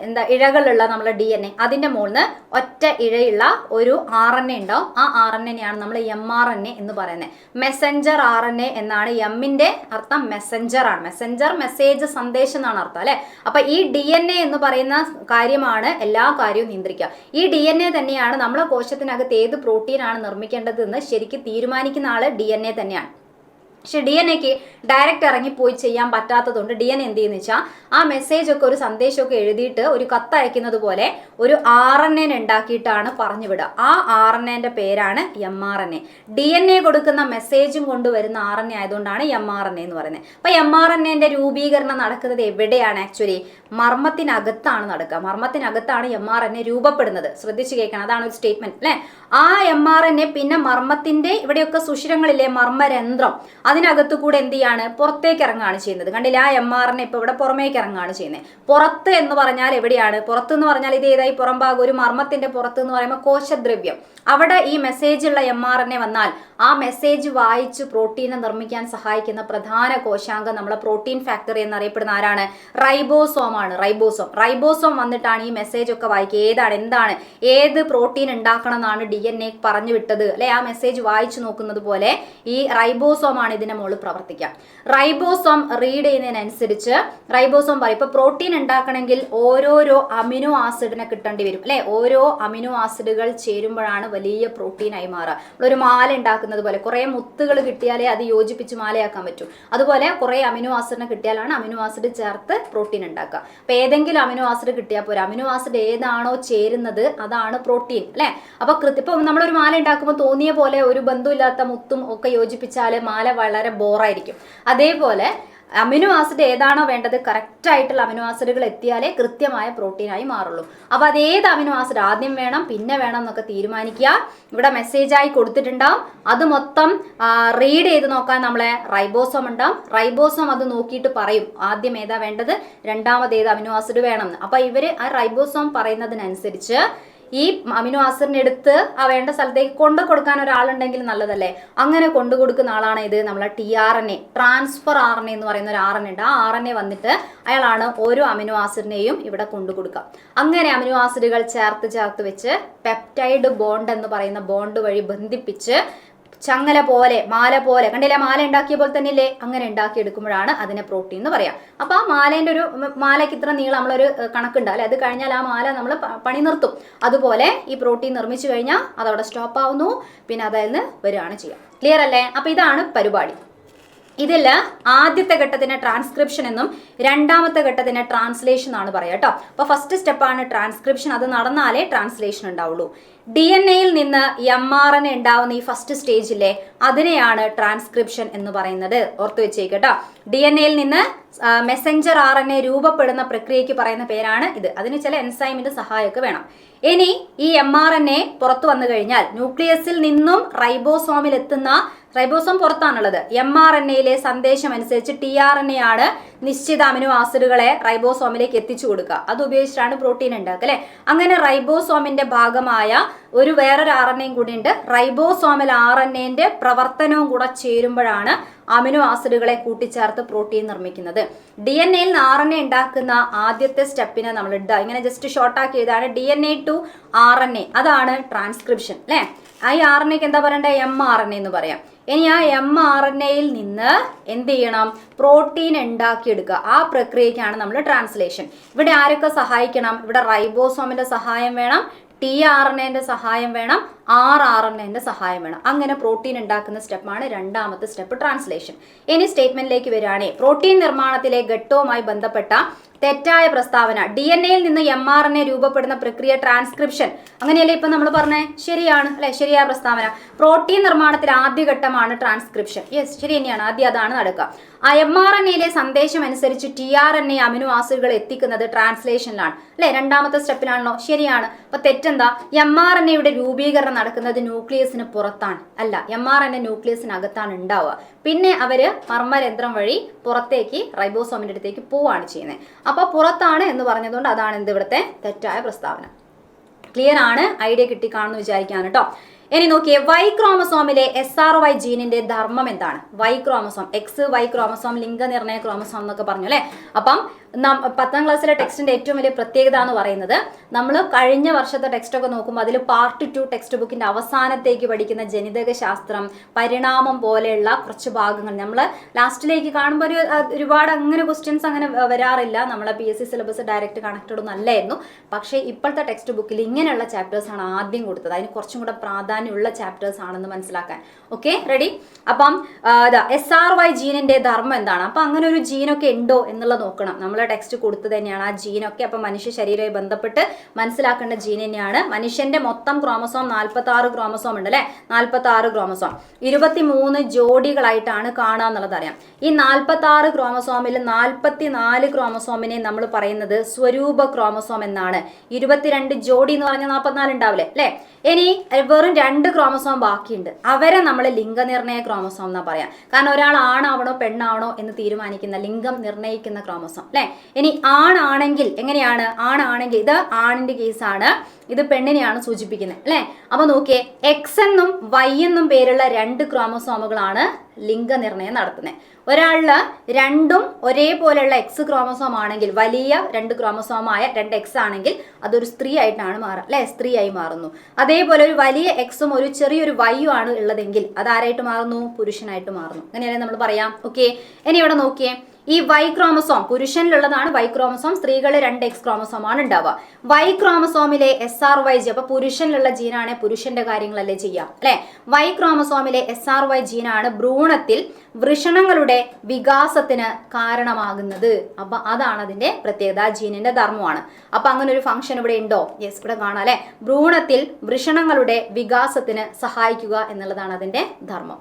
എന്താ ഇഴകളുള്ള നമ്മളെ ഡി എൻ എ അതിന്റെ മുകളിൽ ഒറ്റ ഇഴയുള്ള ഒരു ആർ എൻ എ ഉണ്ടാവും. ആ ആർ എൻ എനെയാണ് നമ്മൾ എം ആർ എൻ എ എന്ന് പറയുന്നത്. മെസ്സഞ്ചർ ആർ എൻ എ എന്നാണ് എമ്മിന്റെ അർത്ഥം മെസ്സഞ്ചർ ആണ്. മെസ്സഞ്ചർ മെസ്സേജ് സന്ദേശം എന്നാണ് അർത്ഥം അല്ലേ? അപ്പം ഈ ഡി എൻ എ എന്ന് പറയുന്ന കാര്യമാണ് എല്ലാ കാര്യവും നിയന്ത്രിക്കുക. ഈ ഡി എൻ എ തന്നെയാണ് നമ്മളെ കോശത്തിനകത്ത് ഏത് പ്രോട്ടീനാണ് നിർമ്മിക്കേണ്ടതെന്ന് ശരിക്കും തീരുമാനിക്കുന്ന ആൾ ഡി എൻ എ തന്നെയാണ്. പക്ഷെ ഡി എൻ എക്ക് ഡയറക്റ്റ് ഇറങ്ങിപ്പോയി ചെയ്യാൻ പറ്റാത്തതുകൊണ്ട് ഡി എൻ എന്ത് ചെയ്യുന്ന വെച്ചാൽ ആ മെസ്സേജ് ഒക്കെ ഒരു സന്ദേശമൊക്കെ എഴുതിയിട്ട് ഒരു കത്ത് അയക്കുന്നത് പോലെ ഒരു ആർ എൻ എൻ ഉണ്ടാക്കിയിട്ടാണ് പറഞ്ഞു വിടുക ആ ആർ എൻ എന്റെ പേരാണ് M R N A D N A കൊടുക്കുന്ന മെസ്സേജും കൊണ്ടുവരുന്ന ആർ എൻ എ ആയതുകൊണ്ടാണ് എം ആർ എൻ എ എന്ന് പറയുന്നത് അപ്പോൾ എം ആർ എൻ എന്റെ രൂപീകരണം നടക്കുന്നത് എവിടെയാണ് ആക്ച്വലി മർമ്മത്തിനകത്താണ് നടക്കുക മർമ്മത്തിനകത്താണ് എം ആർ എൻ എ രൂപപ്പെടുന്നത് ശ്രദ്ധിച്ചു കേൾക്കണം അതാണ് ഒരു സ്റ്റേറ്റ്മെന്റ് അല്ലേ ആ എം ആർ എൻ എ പിന്നെ മർമ്മത്തിന്റെ ഇവിടെയൊക്കെ സുഷിരങ്ങളില്ലേ മർമ്മരന്ധ്രം അതിനകത്ത് കൂടെ എന്ത് ചെയ്യാണ്? പുറത്തേക്ക് ഇറങ്ങുകയാണ് ചെയ്യുന്നത്. കണ്ടില്ല ആ എം ആറിനെ ഇപ്പോൾ ഇവിടെ പുറമേക്ക് ഇറങ്ങുകയാണ് ചെയ്യുന്നത്. പുറത്ത് എന്ന് പറഞ്ഞാൽ എവിടെയാണ്? പുറത്ത് എന്ന് പറഞ്ഞാൽ ഇത് ഏതായി? പുറം ഭാഗം ഒരു മർമ്മത്തിന്റെ പുറത്ത് എന്ന് പറയുമ്പോൾ കോശദ്രവ്യം. അവിടെ ഈ മെസ്സേജ് ഉള്ള എം ആർ എൻ എ വന്നാൽ ആ മെസ്സേജ് വായിച്ച് പ്രോട്ടീനെ നിർമ്മിക്കാൻ സഹായിക്കുന്ന പ്രധാന കോശാംഗം നമ്മളെ പ്രോട്ടീൻ ഫാക്ടറി എന്നറിയപ്പെടുന്ന ആരാണ്? റൈബോസോം ആണ്. റൈബോസോം റൈബോസോം വന്നിട്ടാണ് ഈ മെസ്സേജ് ഒക്കെ വായിക്കുക. ഏതാണ്? എന്താണ്? ഏത് പ്രോട്ടീൻ ഉണ്ടാക്കണം എന്നാണ് ഡി എൻ എ പറഞ്ഞു വിട്ടത്. അല്ലെ? ആ മെസ്സേജ് വായിച്ചു നോക്കുന്നത് പോലെ ഈ റൈബോസോം ആണ് ഇതിന്റെ മുകളിൽ പ്രവർത്തിക്കാം. റൈബോസോം റീഡ് ചെയ്യുന്നതിനനുസരിച്ച് റൈബോസോം പറയും. ഇപ്പൊ പ്രോട്ടീൻ ഉണ്ടാക്കണമെങ്കിൽ ഓരോരോ അമിനോ ആസിഡിനെ കിട്ടേണ്ടി വരും. അല്ലെ? ഓരോ അമിനോ ആസിഡുകൾ ചേരുമ്പോഴാണ് വലിയ പ്രോട്ടീനായി മാറുക. ഒരു മാല ഉണ്ടാക്കുന്നത് പോലെ കുറെ മുത്തുകൾ കിട്ടിയാലേ അത് യോജിപ്പിച്ച് മാലയാക്കാൻ പറ്റും. അതുപോലെ കുറെ അമിനോ ആസിഡിനെ കിട്ടിയാലാണ് അമിനോ ആസിഡ് ചേർത്ത് പ്രോട്ടീൻ ഉണ്ടാക്കുക. അപ്പൊ ഏതെങ്കിലും അമിനോ ആസിഡ് കിട്ടിയാൽ പോരാ. അമിനോ ആസിഡ് ഏതാണോ ചേരുന്നത് അതാണ് പ്രോട്ടീൻ അല്ലെ? അപ്പൊ കൃത്യം ഇപ്പൊ നമ്മളൊരു മാല ഉണ്ടാക്കുമ്പോൾ തോന്നിയ പോലെ ഒരു ബന്ധമില്ലാത്ത മുത്തും ഒക്കെ യോജിപ്പിച്ചാൽ മാല വളരെ ബോറായിരിക്കും. അതേപോലെ അമിനോ ആസിഡ് ഏതാണോ വേണ്ടത് കറക്റ്റ് ആയിട്ടുള്ള അമിനോ ആസിഡുകൾ എത്തിയാലേ കൃത്യമായ പ്രോട്ടീനായി മാറുള്ളൂ. അപ്പോൾ അത് ഏത് അമിനോ ആസിഡ് ആദ്യം വേണം പിന്നെ വേണം എന്നൊക്കെ തീരുമാനിക്കുക. ഇവിടെ മെസ്സേജായി കൊടുത്തിട്ടുണ്ടാവും. അത് മൊത്തം റീഡ് ചെയ്ത് നോക്കാൻ നമ്മളെ റൈബോസോം ഉണ്ടാവും. റൈബോസോം അത് നോക്കിയിട്ട് പറയും ആദ്യം ഏതാ വേണ്ടത്? രണ്ടാമത് ഏത് അമിനോ ആസിഡ് വേണമെന്ന് അപ്പോൾ ഇവർ ആ റൈബോസോം പറയുന്നതിനനുസരിച്ച് ഈ അമിനോ ആസിഡിനെ എടുത്ത് ആ വേണ്ട സ്ഥലത്തേക്ക് കൊണ്ടു കൊടുക്കാൻ ഒരാളുണ്ടെങ്കിൽ നല്ലതല്ലേ? അങ്ങനെ കൊണ്ടു കൊടുക്കുന്ന ആളാണ് ഇത്. നമ്മളെ T R N A transfer R N A എന്ന് പറയുന്ന ഒരു ആർ എൻ എ ഉണ്ട്. ആ ആർ എൻ എ വന്നിട്ട് അയാളാണ് ഓരോ അമിനോ ആസിഡിനെയും ഇവിടെ കൊണ്ടു കൊടുക്കുക. അങ്ങനെ അമിനോ ആസിഡുകൾ ചേർത്ത് ചേർത്ത് വെച്ച് പെപ്റ്റൈഡ് ബോണ്ട് എന്ന് പറയുന്ന ബോണ്ട് വഴി ബന്ധിപ്പിച്ച് ചങ്ങല പോലെ മാല പോലെ. കണ്ടില്ലേ മാല ഉണ്ടാക്കിയ പോലെ തന്നെയല്ലേ? അങ്ങനെ ഉണ്ടാക്കി എടുക്കുമ്പോഴാണ് അതിനെ പ്രോട്ടീൻ എന്ന് പറയാം. അപ്പൊ ആ മാലേന്റെ ഒരു മാലയ്ക്ക് ഇത്ര നീളം നമ്മളൊരു കണക്കുണ്ട്. അല്ലെ? അത് കഴിഞ്ഞാൽ ആ മാല നമ്മൾ പണി നിർത്തും. അതുപോലെ ഈ പ്രോട്ടീൻ നിർമ്മിച്ചു കഴിഞ്ഞാൽ അതവിടെ സ്റ്റോപ്പ് ആവുന്നു. പിന്നെ നിന്ന് വരികയാണ് ചെയ്യുക ക്ലിയർ അല്ലേ? അപ്പൊ ഇതാണ് പരിപാടി. ഇതിൽ ആദ്യത്തെ ഘട്ടത്തിന് ട്രാൻസ്ക്രിപ്ഷൻ എന്നും രണ്ടാമത്തെ ഘട്ടത്തിന് ട്രാൻസ്ലേഷൻ ആണ് പറയുക കേട്ടോ അപ്പോൾ ഫസ്റ്റ് സ്റ്റെപ്പാണ് ട്രാൻസ്ക്രിപ്ഷൻ അത് നടന്നാലേ ട്രാൻസ്ലേഷൻ ഉണ്ടാവുള്ളൂ. ഡി എൻ എയിൽ നിന്ന് എം ആർ എൻ ഉണ്ടാവുന്ന ഈ ഫസ്റ്റ് സ്റ്റേജിലെ അതിനെയാണ് ട്രാൻസ്ക്രിപ്ഷൻ എന്ന് പറയുന്നത്. ഓർത്തു വെച്ചേക്കട്ടോ ഡി എൻ എയിൽ നിന്ന് മെസ്സഞ്ചർ ആർ എൻ എ രൂപപ്പെടുന്ന പ്രക്രിയയ്ക്ക് പറയുന്ന പേരാണ് ഇത്. അതിന് ചില എൻസൈമിന്റെ സഹായമൊക്കെ വേണം. ഇനി ഈ എം ആർ എൻ എ പുറത്തു വന്നു കഴിഞ്ഞാൽ ന്യൂക്ലിയസിൽ നിന്നും റൈബോസോമിൽ എത്തുന്ന റൈബോസോം പുറത്താണുള്ളത്. എം ആർ എൻ എയിലെ സന്ദേശം അനുസരിച്ച് ടി ആർ എൻ എ ആണ് നിശ്ചിത അമിനോ ആസിഡുകളെ റൈബോസോമിലേക്ക് എത്തിച്ചു കൊടുക്കുക. അത് ഉപയോഗിച്ചിട്ടാണ് പ്രോട്ടീൻ ഉണ്ടാക്കുക അല്ലെ? അങ്ങനെ റൈബോസോമിന്റെ ഭാഗമായ ഒരു വേറൊരു ആർ എൻ എയും കൂടി ഉണ്ട്. റൈബോസോമിൽ ആർ എൻ എന്റെ പ്രവർത്തനവും കൂടെ ചേരുമ്പോഴാണ് അമിനോ ആസിഡുകളെ കൂട്ടിച്ചേർത്ത് പ്രോട്ടീൻ നിർമ്മിക്കുന്നത്. ഡി എൻ എയിൽ നിന്ന് ആർ എൻ എ ഉണ്ടാക്കുന്ന ആദ്യത്തെ സ്റ്റെപ്പിനെ നമ്മൾ ഇടുക. ഇങ്ങനെ ജസ്റ്റ് ഷോർട്ടാക്കി എഴുതാണ് D N A to R N A അതാണ് ട്രാൻസ്ക്രിപ്ഷൻ അല്ലേ? ആ ആർ എൻ എക്ക് എന്താ പറയണ്ടേ എം ആർ എൻ എന്ന് പറയാം. ഇനി ആ എം ആർ എൻ എയിൽ നിന്ന് എന്ത് ചെയ്യണം? പ്രോട്ടീൻ ഉണ്ടാക്കിയെടുക്കുക. ആ പ്രക്രിയക്കാണ് നമ്മൾ ട്രാൻസ്ലേഷൻ ഇവിടെ ആരൊക്കെ സഹായിക്കണം? ഇവിടെ റൈബോസോമിന്റെ സഹായം വേണം ടി ആർ എൻ എന്റെ സഹായം വേണം ആർ ആർ എൻ എന്റെ സഹായം വേണം. അങ്ങനെ പ്രോട്ടീൻ ഉണ്ടാക്കുന്ന സ്റ്റെപ്പാണ് രണ്ടാമത്തെ സ്റ്റെപ്പ് ട്രാൻസ്ലേഷൻ ഇനി സ്റ്റേറ്റ്മെന്റിലേക്ക് വരികയാണെങ്കിൽ പ്രോട്ടീൻ നിർമ്മാണത്തിലെ ഘട്ടവുമായി ബന്ധപ്പെട്ട തെറ്റായ പ്രസ്താവന. ഡി എൻ എയിൽ നിന്ന് എം ആർ എൻ എ രൂപപ്പെടുന്ന പ്രക്രിയ ട്രാൻസ്ക്രിപ്ഷൻ അങ്ങനെയല്ലേ ഇപ്പൊ നമ്മൾ പറഞ്ഞേ? ശരിയാണ് അല്ലെ? ശരിയായ പ്രസ്താവന. പ്രോട്ടീൻ നിർമ്മാണത്തിലെ ആദ്യ ഘട്ടമാണ് ട്രാൻസ്ക്രിപ്ഷൻ യെസ് ശരി തന്നെയാണ്. ആദ്യം അതാണ് നടക്കുക. എം ആർ എൻ എയിലെ സന്ദേശം അനുസരിച്ച് T R N A amino ആസിഡുകൾ എത്തിക്കുന്നത് ട്രാൻസ്ലേഷനിലാണ്. അല്ലെ? രണ്ടാമത്തെ സ്റ്റെപ്പിലാണല്ലോ. ശരിയാണ്. അപ്പൊ തെറ്റെന്താ? എം ആർ എൻ എയുടെ രൂപീകരണം നടക്കുന്നത് ന്യൂക്ലിയസിന് പുറത്താണ്. അല്ല എം ആർ എൻ എ ന്യൂക്ലിയസിനകത്താണ് ഉണ്ടാവുക. പിന്നെ അവർ മർമ്മരന്ധ്രം വഴി പുറത്തേക്ക് റൈബോസോമിന്റെ അടുത്തേക്ക് പോവാണ് ചെയ്യുന്നത്. അപ്പൊ പുറത്താണ് എന്ന് പറഞ്ഞതുകൊണ്ട് അതാണ് എന്ത് ഇവിടുത്തെ തെറ്റായ പ്രസ്താവന. ക്ലിയർ ആണ്? ഐഡിയ കിട്ടിക്കാണെന്ന് വിചാരിക്കാണ് കേട്ടോ. ഇനി നോക്കിയേ വൈ ക്രോമസോമിലെ എസ് ആർ വൈ ജീനിന്റെ ധർമ്മം എന്താണ്? Y chromosome X Y chromosome ലിംഗനിർണയ chromosome എന്നൊക്കെ പറഞ്ഞു അല്ലേ? അപ്പം പത്താം ക്ലാസ്സിലെ ടെക്സ്റ്റിന്റെ ഏറ്റവും വലിയ പ്രത്യേകത എന്ന് പറയുന്നത് നമ്മൾ കഴിഞ്ഞ വർഷത്തെ ടെക്സ്റ്റ് ഒക്കെ നോക്കുമ്പോൾ അതിൽ പാർട്ട് ടു ടെക്സ്റ്റ് ബുക്കിന്റെ അവസാനത്തേക്ക് പഠിക്കുന്ന ജനിതക ശാസ്ത്രം പരിണാമം പോലെയുള്ള കുറച്ച് ഭാഗങ്ങൾ. നമ്മൾ ലാസ്റ്റിലേക്ക് കാണുമ്പോൾ ഒരു ഒരുപാട് അങ്ങനെ ക്വസ്റ്റ്യൻസ് അങ്ങനെ വരാറില്ല. നമ്മളെ P S C syllabus direct connected ഒന്നും പക്ഷേ ഇപ്പോഴത്തെ ടെക്സ്റ്റ് ബുക്കിൽ ഇങ്ങനെയുള്ള ചാപ്റ്റേഴ്സ് ആണ് ആദ്യം കൊടുത്തത്. അതിന് കുറച്ചും കൂടെ പ്രാധാന്യമുള്ള ചാപ്റ്റേഴ്സ് ആണെന്ന് മനസ്സിലാക്കാൻ. ഓക്കെ റെഡി അപ്പം എസ് ആർ വൈ ജീനിന്റെ ധർമ്മം എന്താണ്? അപ്പം അങ്ങനെ ഒരു ജീനൊക്കെ ഉണ്ടോ എന്നുള്ളത് നോക്കണം. നമ്മൾ നമ്മൾ ടെക്സ്റ്റ് കൊടുത്തു തന്നെയാണ്. ആ ജീനൊക്കെ അപ്പം മനുഷ്യ ശരീരവുമായി ബന്ധപ്പെട്ട് മനസ്സിലാക്കേണ്ട ജീൻ തന്നെയാണ്. മനുഷ്യന്റെ മൊത്തം ക്രോമസോം നാൽപ്പത്തി ആറ് ക്രോമസോം ഉണ്ട് അല്ലേ? നാൽപ്പത്തി ആറ് ക്രോമസോം ഇരുപത്തി മൂന്ന് ജോഡികളായിട്ടാണ് കാണുക എന്നുള്ളത് അറിയാം. ഈ നാൽപ്പത്തി ആറ് ക്രോമസോമിൽ നാൽപ്പത്തി നാല് ക്രോമസോമിനെ നമ്മൾ പറയുന്നത് സ്വരൂപ ക്രോമസോം എന്നാണ്. ഇരുപത്തിരണ്ട് ജോഡി എന്ന് പറഞ്ഞാൽ നാൽപ്പത്തിനാല് ഉണ്ടാവില്ലേ? അല്ലേ? ഇനി വെറും രണ്ട് ക്രോമസോം ബാക്കിയുണ്ട്. അവരെ നമ്മൾ ലിംഗനിർണയ ക്രോമസോം എന്നാ പറയാം. കാരണം ഒരാൾ ആണാവണോ പെണ്ണാവണോ എന്ന് തീരുമാനിക്കുന്ന ലിംഗം നിർണയിക്കുന്ന ക്രോമസോം അല്ലെ? ഇനി ആണാണെങ്കിൽ എങ്ങനെയാണ്? ആണാണെങ്കിൽ ഇത് ആണിന്റെ കേസാണ് ഇത് പെണ്ണിനെയാണ് സൂചിപ്പിക്കുന്നത് അല്ലെ? അപ്പൊ നോക്കിയേ എക്സ് എന്നും വൈ എന്നും പേരുള്ള രണ്ട് ക്രോമസോമുകളാണ് ലിംഗനിർണയം നടത്തുന്നത് ഒരാളിൽ രണ്ടും ഒരേപോലെയുള്ള എക്സ് ക്രോമസോം ആണെങ്കിൽ വലിയ രണ്ട് ക്രോമസോമായ രണ്ട് എക്സ് ആണെങ്കിൽ അതൊരു സ്ത്രീ ആയിട്ടാണ് മാറുക അല്ലെ? സ്ത്രീ ആയി മാറുന്നു. അതേപോലെ ഒരു വലിയ എക്സും ഒരു ചെറിയൊരു വൈയും ആണ് ഉള്ളതെങ്കിൽ അതാരായിട്ട് മാറുന്നു? പുരുഷനായിട്ട് മാറുന്നു. അങ്ങനെയല്ലേ നമ്മൾ പറയാം? ഓക്കെ ഇനി ഇവിടെ നോക്കിയേ ഈ വൈ ക്രോമസോം പുരുഷനിലുള്ളതാണ് വൈ ക്രോമസോം സ്ത്രീകളിൽ രണ്ട് എക്സ് ക്രോമസോം ആണ് ഉണ്ടാവുക. വൈ ക്രോമസോമിലെ എസ് ആർ വൈ ജി അപ്പൊ പുരുഷനിലുള്ള ജീനാണ് പുരുഷന്റെ കാര്യങ്ങളല്ലേ ചെയ്യാം അല്ലെ? വൈ ക്രോമസോമിലെ എസ് ആർ വൈ ജീനാണ് ഭ്രൂണത്തിൽ വൃഷണങ്ങളുടെ വികാസത്തിന് കാരണമാകുന്നത്. അപ്പൊ അതാണ് അതിന്റെ പ്രത്യേകത. ജീനിന്റെ ധർമ്മമാണ്. അപ്പൊ അങ്ങനെ ഒരു ഫംഗ്ഷൻ ഇവിടെ ഉണ്ടോ? യെസ് ഇവിടെ കാണാം അല്ലെ? ഭ്രൂണത്തിൽ വൃഷണങ്ങളുടെ വികാസത്തിന് സഹായിക്കുക എന്നുള്ളതാണ് അതിന്റെ ധർമ്മം.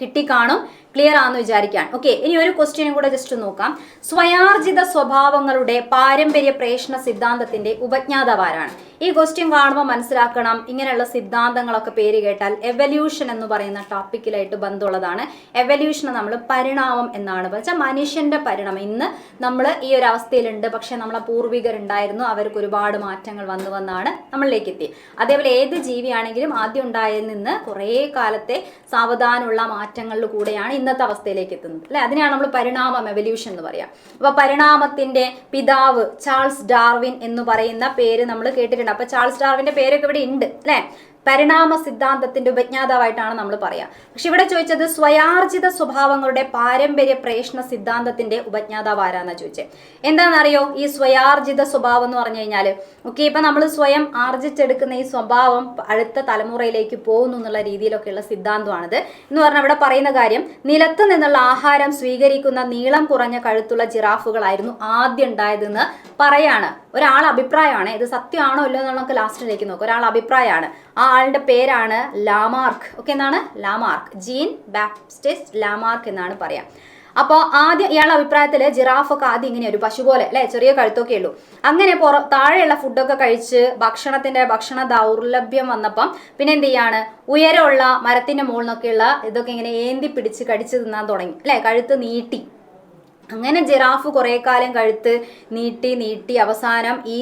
കിട്ടിക്കാണും ക്ലിയർ ആണെന്ന് വിചാരിക്കാൻ. ഓക്കെ ഇനി ഒരു ക്വസ്റ്റ്യനും കൂടെ ജസ്റ്റ് നോക്കാം. സ്വയാർജിത സ്വഭാവങ്ങളുടെ പാരമ്പര്യ പ്രേഷണ സിദ്ധാന്തത്തിന്റെ ഉപജ്ഞാതാവാരാണ്. ഈ ക്വസ്റ്റ്യൻ കാണുമ്പോൾ മനസ്സിലാക്കണം ഇങ്ങനെയുള്ള സിദ്ധാന്തങ്ങളൊക്കെ പേര് കേട്ടാൽ എവല്യൂഷൻ എന്ന് പറയുന്ന ടോപ്പിക്കിലായിട്ട് ബന്ധമുള്ളതാണ്. എവല്യൂഷനെ നമ്മൾ പരിണാമം എന്നാണ് വെച്ചാൽ മനുഷ്യന്റെ പരിണാമം ഇന്ന് നമ്മൾ ഈ ഒരു അവസ്ഥയിലുണ്ട്. പക്ഷെ നമ്മളെ പൂർവികരുണ്ടായിരുന്നു. അവർക്ക് ഒരുപാട് മാറ്റങ്ങൾ വന്നു വന്നാണ് നമ്മളിലേക്ക് എത്തി അതേപോലെ ഏത് ജീവിയാണെങ്കിലും ആദ്യം ഉണ്ടായതിൽ നിന്ന് കുറേ കാലത്തെ സാവധാനമുള്ള മാറ്റങ്ങളിൽ കൂടെയാണ് ഇന്നത്തെ അവസ്ഥയിലേക്ക് എത്തുന്നത്. അല്ലെ? അതിനെയാണ് നമ്മൾ പരിണാമം എവല്യൂഷൻ എന്ന് പറയാം. അപ്പൊ പരിണാമത്തിന്റെ പിതാവ് ചാൾസ് ഡാർവിൻ എന്ന് പറയുന്ന പേര് നമ്മൾ കേട്ടിട്ടുണ്ട്. അപ്പൊ ചാൾസ് ഡാർവിന്റെ പേരൊക്കെ ഇവിടെ ഉണ്ട്. അല്ലെ? പരിണാമ സിദ്ധാന്തത്തിന്റെ ഉപജ്ഞാതാവായിട്ടാണ് നമ്മൾ പറയാ. പക്ഷെ ഇവിടെ ചോദിച്ചത് സ്വയാർജിത സ്വഭാവങ്ങളുടെ പാരമ്പര്യ പ്രേഷണ സിദ്ധാന്തത്തിന്റെ ഉപജ്ഞാതാവ് ആരാന്നാ ചോദിച്ചത് എന്താണെന്നറിയോ? ഈ സ്വയാർജിത സ്വഭാവം എന്ന് പറഞ്ഞു കഴിഞ്ഞാൽ ഓക്കെ ഇപ്പൊ നമ്മൾ സ്വയം ആർജിച്ചെടുക്കുന്ന ഈ സ്വഭാവം അടുത്ത തലമുറയിലേക്ക് പോകുന്നു എന്നുള്ള രീതിയിലൊക്കെയുള്ള സിദ്ധാന്തമാണിത്. എന്ന് പറഞ്ഞാൽ ഇവിടെ പറയുന്ന കാര്യം നിലത്ത് നിന്നുള്ള ആഹാരം സ്വീകരിക്കുന്ന നീളം കുറഞ്ഞ കഴുത്തുള്ള ജിറാഫുകളായിരുന്നു ആദ്യം ഉണ്ടായതെന്ന് പറയാണ്. ഒരാൾ അഭിപ്രായമാണ്. ഇത് സത്യമാണോ ഇല്ലയോ എന്നുള്ള നമുക്ക് ലാസ്റ്റിലേക്ക് നോക്കാം. ഒരാൾ അഭിപ്രായമാണ്. ആ ആളുടെ പേരാണ് ലാമാർക്ക്. ഓക്കെ എന്താണ്? ലാമാർക്ക്. ജീൻ ബാപ്റ്റിസ്റ്റ് ലാമാർക്ക് എന്നാണ് പറയാം. അപ്പോൾ ആദ്യം ഇയാളുടെ അഭിപ്രായത്തിൽ ജിറാഫൊക്കെ ആദ്യം ഇങ്ങനെ ഒരു പശു പോലെ അല്ലേ? ചെറിയ കഴുത്തൊക്കെ ഉള്ളൂ. അങ്ങനെ പുറ താഴെയുള്ള ഫുഡൊക്കെ കഴിച്ച് ഭക്ഷണത്തിന്റെ ഭക്ഷണ ദൗർലഭ്യം വന്നപ്പം പിന്നെ എന്ത് ചെയ്യാണ്? ഉയരമുള്ള മരത്തിന്റെ മുകളിലൊക്കെയുള്ള ഇതൊക്കെ ഇങ്ങനെ ഏന്തി പിടിച്ച് കടിച്ചു തിന്നാൻ തുടങ്ങി അല്ലേ? കഴുത്ത് നീട്ടി. അങ്ങനെ ജിറാഫ് കുറേ കാലം കഴുത്ത് നീട്ടി നീട്ടി അവസാനം ഈ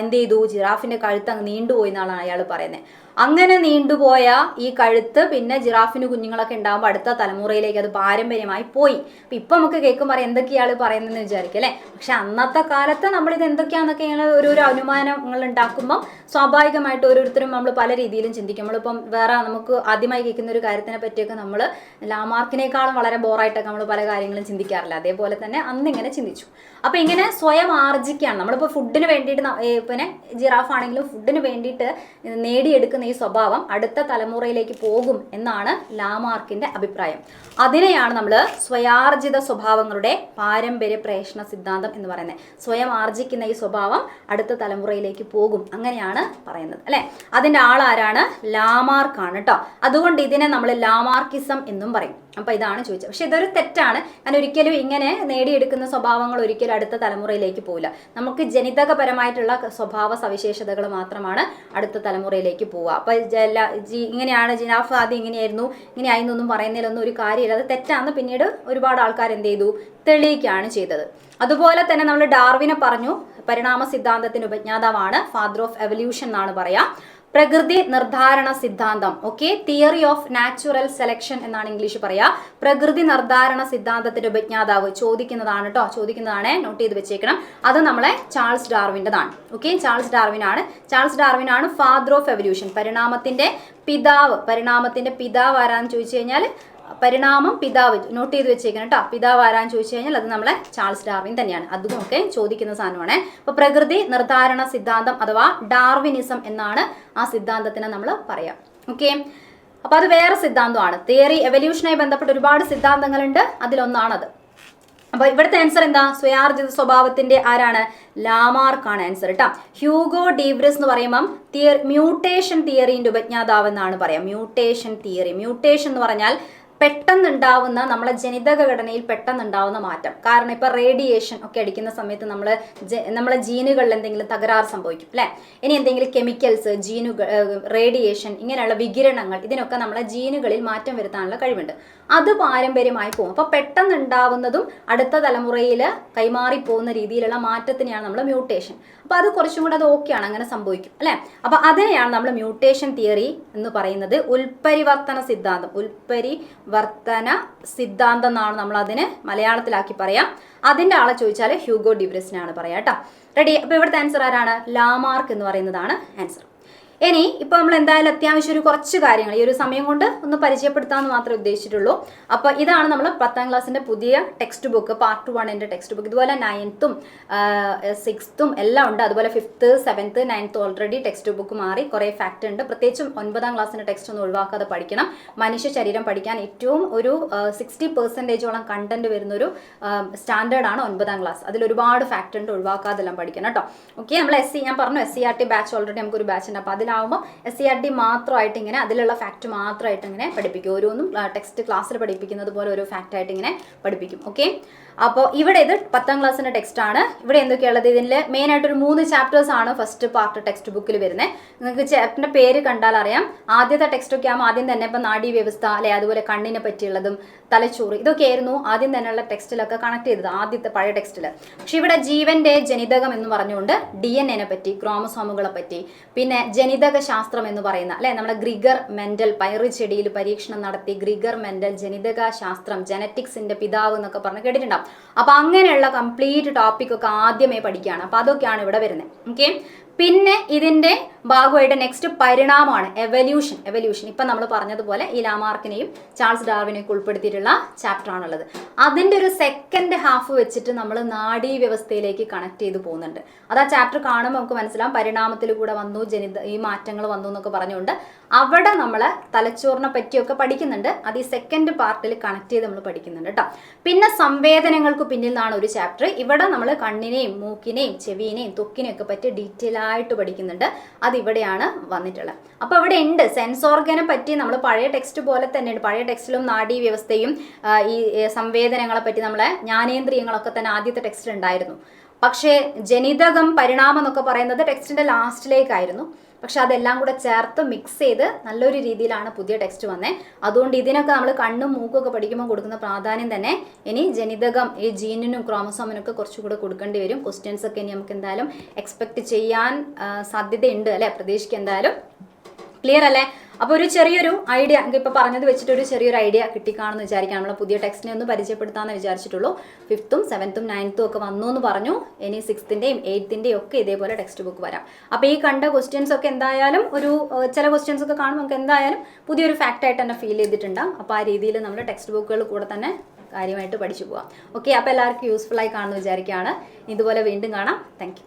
എന്ത് ചെയ്തു? ജിറാഫിന്റെ കഴുത്ത് അങ്ങ് നീണ്ടുപോയി എന്നാണ് അയാൾ പറയുന്നത് അങ്ങനെ നീണ്ടുപോയ ഈ കഴുത്ത് പിന്നെ ജിറാഫിന് കുഞ്ഞുങ്ങളൊക്കെ ഉണ്ടാകുമ്പോൾ അടുത്ത തലമുറയിലേക്ക് അത് പാരമ്പര്യമായി പോയി. അപ്പൊ ഇപ്പൊ നമുക്ക് കേൾക്കുമ്പോൾ എന്തൊക്കെയാണ് പറയുന്നതെന്ന് വിചാരിക്കും അല്ലെ? പക്ഷെ അന്നത്തെ കാലത്ത് നമ്മൾ ഇത് ഞങ്ങൾ ഒരു ഒരു അനുമാനങ്ങൾ ഉണ്ടാക്കുമ്പോൾ സ്വാഭാവികമായിട്ട് ഓരോരുത്തരും നമ്മൾ പല രീതിയിലും ചിന്തിക്കും. നമ്മളിപ്പം വേറെ നമുക്ക് ആദ്യമായി കേൾക്കുന്ന ഒരു കാര്യത്തിനെ പറ്റിയൊക്കെ നമ്മൾ ലാമാർക്കിനേക്കാളും വളരെ ബോറായിട്ടൊക്കെ നമ്മൾ പല കാര്യങ്ങളും ചിന്തിക്കാറില്ല. അതേപോലെ തന്നെ അന്ന് ഇങ്ങനെ ചിന്തിച്ചു. അപ്പൊ ഇങ്ങനെ സ്വയം ആർജിക്കുകയാണ് നമ്മളിപ്പോൾ ഫുഡിന് വേണ്ടിയിട്ട് പിന്നെ ജിറാഫ് ആണെങ്കിലും ഫുഡിന് വേണ്ടിയിട്ട് നേടിയെടുക്കുന്ന ഈ സ്വഭാവം അടുത്ത തലമുറയിലേക്ക് പോകും എന്നാണ് ലാമാർക്കിന്റെ അഭിപ്രായം. അതിനെയാണ് നമ്മൾ സ്വയാർജിത സ്വഭാവങ്ങളുടെ പാരമ്പര്യ പ്രേഷണ സിദ്ധാന്തം എന്ന് പറയുന്നത്. സ്വയം ആർജിക്കുന്ന ഈ സ്വഭാവം അടുത്ത തലമുറയിലേക്ക് പോകും അങ്ങനെയാണ് പറയുന്നത് അല്ലെ? അതിന്റെ ആളാരാണ് ലാമാർക്കാണ് കേട്ടോ അതുകൊണ്ട് ഇതിനെ നമ്മൾ ലാമാർക്കിസം എന്നും പറയും. അപ്പൊ ഇതാണ് ചോദിച്ചത്. പക്ഷെ ഇതൊരു തെറ്റാണ്. കാരണം ഒരിക്കലും ഇങ്ങനെ നേടിയെടുക്കുന്ന സ്വഭാവങ്ങൾ ഒരിക്കലും അടുത്ത തലമുറയിലേക്ക് പോവില്ല. നമുക്ക് ജനിതകപരമായിട്ടുള്ള സ്വഭാവ സവിശേഷതകൾ മാത്രമാണ് അടുത്ത തലമുറയിലേക്ക് പോവുക. അപ്പൊ ജല- ജി- ഇങ്ങനെയാണ് ജിനാഫ് ആദ്യം ഇങ്ങനെയായിരുന്നു ഇങ്ങനെ ആയിരുന്നൊന്നും പറയുന്നതിലൊന്നും ഒരു കാര്യമില്ല. അത് തെറ്റാന്ന് പിന്നീട് ഒരുപാട് ആൾക്കാർ എന്ത് ചെയ്തു? തെളിയിക്കുകയാണ് ചെയ്തത്. അതുപോലെ തന്നെ നമ്മൾ ഡാർവിനെ പറഞ്ഞു പരിണാമ സിദ്ധാന്തത്തിന് ഉപജ്ഞാതാവാണ് ഫാദർ ഓഫ് എവല്യൂഷൻ എന്നാണ് പറയാ. പ്രകൃതി നിർദ്ധാരണ സിദ്ധാന്തം okay theory of natural selection എന്നാണ് ഇംഗ്ലീഷ് പറയുക പ്രകൃതി നിർദ്ധാരണ സിദ്ധാന്തത്തിന്റെ ഉപജ്ഞാതാവ് ചോദിക്കുന്നതാണ് കേട്ടോ ചോദിക്കുന്നതാണ് നോട്ട് ചെയ്ത് വെച്ചേക്കണം. അത് നമ്മളെ ചാൾസ് ഡാർവിന്റെതാണ് ഓക്കെ ചാൾസ് ഡാർവിൻ ആണ് ചാൾസ് ഡാർവിൻ ആണ് ഫാദർ ഓഫ് എവല്യൂഷൻ പരിണാമത്തിന്റെ പിതാവ്. പരിണാമത്തിന്റെ പിതാവ് ആരാന്ന് ചോദിച്ചു കഴിഞ്ഞാൽ പരിണാമം പിതാവ് നോട്ട് ചെയ്ത് വെച്ചേക്കണം കേട്ടോ പിതാവ് ആരാന്ന് ചോദിച്ചു കഴിഞ്ഞാൽ അത് നമ്മളെ ചാൾസ് ഡാർവിൻ തന്നെയാണ്. അതുമൊക്കെ ചോദിക്കുന്ന സാധനമാണ്. അപ്പൊ പ്രകൃതി നിർദ്ധാരണ സിദ്ധാന്തം അഥവാ ഡാർവിനിസം എന്നാണ് ആ സിദ്ധാന്തത്തിനെ നമ്മൾ പറയാം. ഓക്കെ? അപ്പൊ അത് വേറെ സിദ്ധാന്തമാണ്. തിയറി എവല്യൂഷനായി ബന്ധപ്പെട്ട് ഒരുപാട് സിദ്ധാന്തങ്ങളുണ്ട്. അതിലൊന്നാണത്. അപ്പോൾ ഇവിടുത്തെ ആൻസർ എന്താ? സ്വയാർജിത സ്വഭാവത്തിന്റെ ആരാണ്? ലാമാർക്കാണ് ആൻസർ കേട്ടോ ഹ്യൂഗോ ഡീവ്രസ് എന്ന് പറയുമ്പം തിയർ മ്യൂട്ടേഷൻ തിയറിന്റെ ഉപജ്ഞാതാവ് എന്നാണ് പറയാം. Mutation theory. മ്യൂട്ടേഷൻ എന്ന് പറഞ്ഞാൽ പെട്ടെന്നുണ്ടാവുന്ന നമ്മളെ ജനിതക ഘടനയിൽ പെട്ടെന്നുണ്ടാവുന്ന മാറ്റം. കാരണം ഇപ്പൊ റേഡിയേഷൻ ഒക്കെ അടിക്കുന്ന സമയത്ത് നമ്മൾ നമ്മളെ ജീനുകളിൽ എന്തെങ്കിലും തകരാറ് സംഭവിക്കും അല്ലെ? ഇനി എന്തെങ്കിലും കെമിക്കൽസ് ജീനുകൾ റേഡിയേഷൻ ഇങ്ങനെയുള്ള വികിരണങ്ങൾ ഇതിനൊക്കെ നമ്മളെ ജീനുകളിൽ മാറ്റം വരുത്താനുള്ള കഴിവുണ്ട്. അത് പാരമ്പര്യമായി പോകും. അപ്പൊ പെട്ടെന്നുണ്ടാവുന്നതും അടുത്ത തലമുറയിൽ കൈമാറി പോകുന്ന രീതിയിലുള്ള മാറ്റത്തിനെയാണ് നമ്മൾ മ്യൂട്ടേഷൻ അപ്പോൾ അത് കുറച്ചും കൂടെ അത് ഓക്കെയാണ് അങ്ങനെ സംഭവിക്കും അല്ലേ? അപ്പോൾ അതിനെയാണ് നമ്മൾ മ്യൂട്ടേഷൻ തിയറി എന്ന് പറയുന്നത് ഉൽപരിവർത്തന സിദ്ധാന്തം. ഉൽപരിവർത്തന സിദ്ധാന്തം എന്നാണ് നമ്മൾ അതിന് മലയാളത്തിലാക്കി പറയാം. അതിന്റെ ആളെ ചോദിച്ചാൽ ഹ്യൂഗോ ഡിബ്രസിനാണ് പറയാം കേട്ടോ റെഡി അപ്പോൾ ഇവിടുത്തെ ആൻസർ ആരാണ്? ലാമാർക്ക് എന്ന് പറയുന്നതാണ് ആൻസർ ഇനി ഇപ്പോൾ നമ്മൾ എന്തായാലും അത്യാവശ്യം ഒരു കുറച്ച് കാര്യങ്ങൾ ഈ ഒരു സമയം കൊണ്ട് ഒന്ന് പരിചയപ്പെടുത്താമെന്ന് മാത്രമേ ഉദ്ദേശിച്ചിട്ടുള്ളൂ. അപ്പോൾ ഇതാണ് നമ്മൾ പത്താം ക്ലാസ്സിന്റെ പുതിയ ടെക്സ്റ്റ് ബുക്ക് പാർട്ട് വണ്ണിന്റെ ടെക്സ്റ്റ് ബുക്ക് ഇതുപോലെ നയൻത്തും സിക്സ്ത്തും എല്ലാം ഉണ്ട്. അതുപോലെ fifth seventh ninth already text book മാറി. കുറേ ഫാക്റ്റ് ഉണ്ട്. പ്രത്യേകിച്ചും ഒൻപതാം ക്ലാസ്സിന്റെ ടെക്സ്റ്റ് ഒന്നും ഒഴിവാക്കാതെ പഠിക്കണം. മനുഷ്യ ശരീരം പഠിക്കാൻ ഏറ്റവും ഒരു സിക്സ്റ്റി പെർസെന്റേജോളം കണ്ടന്റ് വരുന്നൊരു ആണ് ഒൻപതാം ക്ലാസ്. അതിൽ ഒരുപാട് ഫാക്റ്റ് ഉണ്ട്. ഒഴിവാക്കാതെല്ലാം പഠിക്കണം കേട്ടോ. ഓക്കെ നമ്മൾ എസ് സി ഞാൻ പറഞ്ഞു S C R T batch already നമുക്കൊരു ബാച്ച് ഉണ്ട്. അപ്പോൾ അതിലാവുമ്പോൾ എസ് സി ആർ ടി മാത്രമായിട്ട് ഇങ്ങനെ അതിലുള്ള ഫാക്റ്റ് മാത്രമായിട്ട് ഇങ്ങനെ പഠിപ്പിക്കും. ഓരോന്നും ടെക്സ്റ്റ് ക്ലാസ്സിൽ പഠിപ്പിക്കുന്നത് പോലെ ഓരോ ഫാക്റ്റായിട്ട് ഇങ്ങനെ പഠിപ്പിക്കും. ഓക്കെ അപ്പോൾ ഇവിടെ ഇത് പത്താം ക്ലാസ്സിന്റെ ടെക്സ്റ്റ് ആണ്. ഇവിടെ എന്തൊക്കെയുള്ളത് മെയിൻ ആയിട്ട് ഒരു മൂന്ന് ചാപ്റ്റേഴ്സ് ആണ് ഫസ്റ്റ് പാർട്ട് ടെക്സ്റ്റ് ബുക്കിൽ വരുന്നത് നിങ്ങൾക്ക് ചാപ്റ്ററിന്റെ പേര് കണ്ടാൽ അറിയാം. ആദ്യത്തെ ടെക്സ്റ്റ് ഒക്കെ ആകുമ്പോൾ ആദ്യം തന്നെ ഇപ്പം നാഡീ വ്യവസ്ഥ അല്ലെ? അതുപോലെ കണ്ണിനെ പറ്റിയുള്ളതും തലച്ചോറ് ഇതൊക്കെ ആയിരുന്നു ആദ്യം തന്നെയുള്ള ടെക്സ്റ്റിലൊക്കെ കണക്ട് ചെയ്തത് ആദ്യത്തെ പഴയ ടെക്സ്റ്റിൽ പക്ഷേ ഇവിടെ ജീവന്റെ ജനിതകം എന്ന് പറഞ്ഞുകൊണ്ട് ഡി എൻ എനെ പറ്റി ക്രോമസോമുകളെ പറ്റി പിന്നെ ജനിതക ശാസ്ത്രം എന്ന് പറയുന്ന അല്ലെ? നമ്മുടെ ഗ്രിഗർ മെന്റൽ പയറു ചെടിയിൽ പരീക്ഷണം നടത്തി ഗ്രിഗർ മെന്റൽ ജനിതക ശാസ്ത്രം ജനറ്റിക്സിന്റെ പിതാവ് എന്നൊക്കെ പറഞ്ഞ് കേട്ടിട്ടുണ്ടാവും. അപ്പൊ അങ്ങനെയുള്ള കംപ്ലീറ്റ് ടോപ്പിക് ഒക്കെ ആദ്യമേ പഠിക്കുകയാണ്. അപ്പോൾ അതൊക്കെയാണ് ഇവിടെ വരുന്നത്. ഓക്കെ പിന്നെ ഇതിന്റെ ഭാഗമായിട്ട് നെക്സ്റ്റ് പരിണാമമാണ് എവല്യൂഷൻ എവല്യൂഷൻ ഇപ്പം നമ്മൾ പറഞ്ഞതുപോലെ ഈ ലാമാർക്കിനെയും ചാൾസ് ഡാർവിനെയൊക്കെ ഉൾപ്പെടുത്തിയിട്ടുള്ള ചാപ്റ്റർ ആണുള്ളത്. അതിന്റെ ഒരു സെക്കൻഡ് ഹാഫ് വെച്ചിട്ട് നമ്മൾ നാഡീ വ്യവസ്ഥയിലേക്ക് കണക്ട് ചെയ്ത് പോകുന്നുണ്ട്. അത് ആ ചാപ്റ്റർ കാണുമ്പോൾ നമുക്ക് മനസ്സിലാവും. പരിണാമത്തിൽ കൂടെ വന്നു ജനിത ഈ മാറ്റങ്ങൾ വന്നു എന്നൊക്കെ പറഞ്ഞുകൊണ്ട് അവിടെ നമ്മൾ തലച്ചോറിനെ പറ്റിയൊക്കെ പഠിക്കുന്നുണ്ട്. അത് ഈ സെക്കൻഡ് പാർട്ടിൽ കണക്ട് ചെയ്ത് നമ്മൾ പഠിക്കുന്നുണ്ട് കേട്ടോ പിന്നെ സംവേദനങ്ങൾക്ക് പിന്നിൽ നിന്നാണ് ഒരു ചാപ്റ്റർ ഇവിടെ നമ്മൾ കണ്ണിനെയും മൂക്കിനെയും ചെവിനെയും തൊക്കിനെയും ഒക്കെ പറ്റി ഡീറ്റെയിൽ ആയിട്ട് പഠിക്കുന്നുണ്ട്. അത് ഇവിടെയാണ് വന്നിട്ടുള്ളത്. അപ്പോൾ ഇവിടെ ഉണ്ട്. സെൻസ് ഓർഗനെ പറ്റി നമ്മൾ പഴയ ടെക്സ്റ്റ് പോലെ തന്നെയുണ്ട്. പഴയ ടെക്സ്റ്റിലും നാഡീ വ്യവസ്ഥയും ഈ സംവേദനങ്ങളെ പറ്റി നമ്മളെ ജ്ഞാനേന്ദ്രിയങ്ങളൊക്കെ തന്നെ ആദ്യത്തെ ടെക്സ്റ്റിൽ ഉണ്ടായിരുന്നു. പക്ഷേ ജനിതകം പരിണാമം എന്നൊക്കെ പറയുന്നത് ടെക്സ്റ്റിന്റെ ലാസ്റ്റിലേക്കായിരുന്നു. പക്ഷെ അതെല്ലാം കൂടെ ചേർത്ത് മിക്സ് ചെയ്ത് നല്ലൊരു രീതിയിലാണ് പുതിയ ടെക്സ്റ്റ് വന്നേ. അതുകൊണ്ട് ഇതിനൊക്കെ നമ്മൾ കണ്ണും മൂക്കും ഒക്കെ പഠിക്കുമ്പോൾ കൊടുക്കുന്ന പ്രാധാന്യം തന്നെ ഇനി ജനിതകം ഈ ജീനിനും ക്രോമസോമിനും ഒക്കെ കുറച്ചുകൂടെ കൊടുക്കേണ്ടി വരും. ക്വസ്റ്റ്യൻസ് ഒക്കെ ഇനി നമുക്ക് എന്തായാലും എക്സ്പെക്ട് ചെയ്യാൻ സാധ്യതയുണ്ട് അല്ലെ? പ്രതീക്ഷിക്കുക എന്തായാലും. ക്ലിയർ അല്ലേ? അപ്പോൾ ഒരു ചെറിയൊരു ഐഡിയ ഇപ്പോൾ പറഞ്ഞത് വെച്ചിട്ട് ഒരു ചെറിയൊരു ഐഡിയ കിട്ടിക്കാണെന്ന് വിചാരിക്കാം നമ്മളെ പുതിയ ടെക്സ്റ്റിനെ ഒന്ന് പരിചയപ്പെടുത്താമെന്ന് വിചാരിച്ചിട്ടുള്ളൂ. ഫിഫ്ത്തും സെവൻത്തും നയൻത്തും ഒക്കെ വന്നു എന്ന് പറഞ്ഞു. ഇനി സിക്സ്ത്തിന്റെയും എയ്ത്തിന്റെയും ഒക്കെ ഇതേപോലെ ടെക്സ്റ്റ് ബുക്ക് വരാം. അപ്പോൾ ഈ കണ്ട ക്വസ്റ്റ്യൻസ് ഒക്കെ എന്തായാലും ഒരു ചില ക്വസ്റ്റ്യൻസ് ഒക്കെ കാണുമ്പോൾ നമുക്ക് എന്തായാലും പുതിയൊരു ഫാക്റ്റ് ആയിട്ട് തന്നെ ഫീൽ ചെയ്തിട്ടുണ്ടാകും അപ്പോൾ ആ രീതിയിൽ നമ്മൾ ടെക്സ്റ്റ് ബുക്കുകൾ കൂടെ തന്നെ കാര്യമായിട്ട് പഠിച്ചു പോവാം. ഓക്കെ അപ്പോൾ എല്ലാവർക്കും യൂസ്ഫുൾ ആയി കാണുമെന്ന് വിചാരിക്കുകയാണ്. ഇതുപോലെ വീണ്ടും കാണാം. താങ്ക്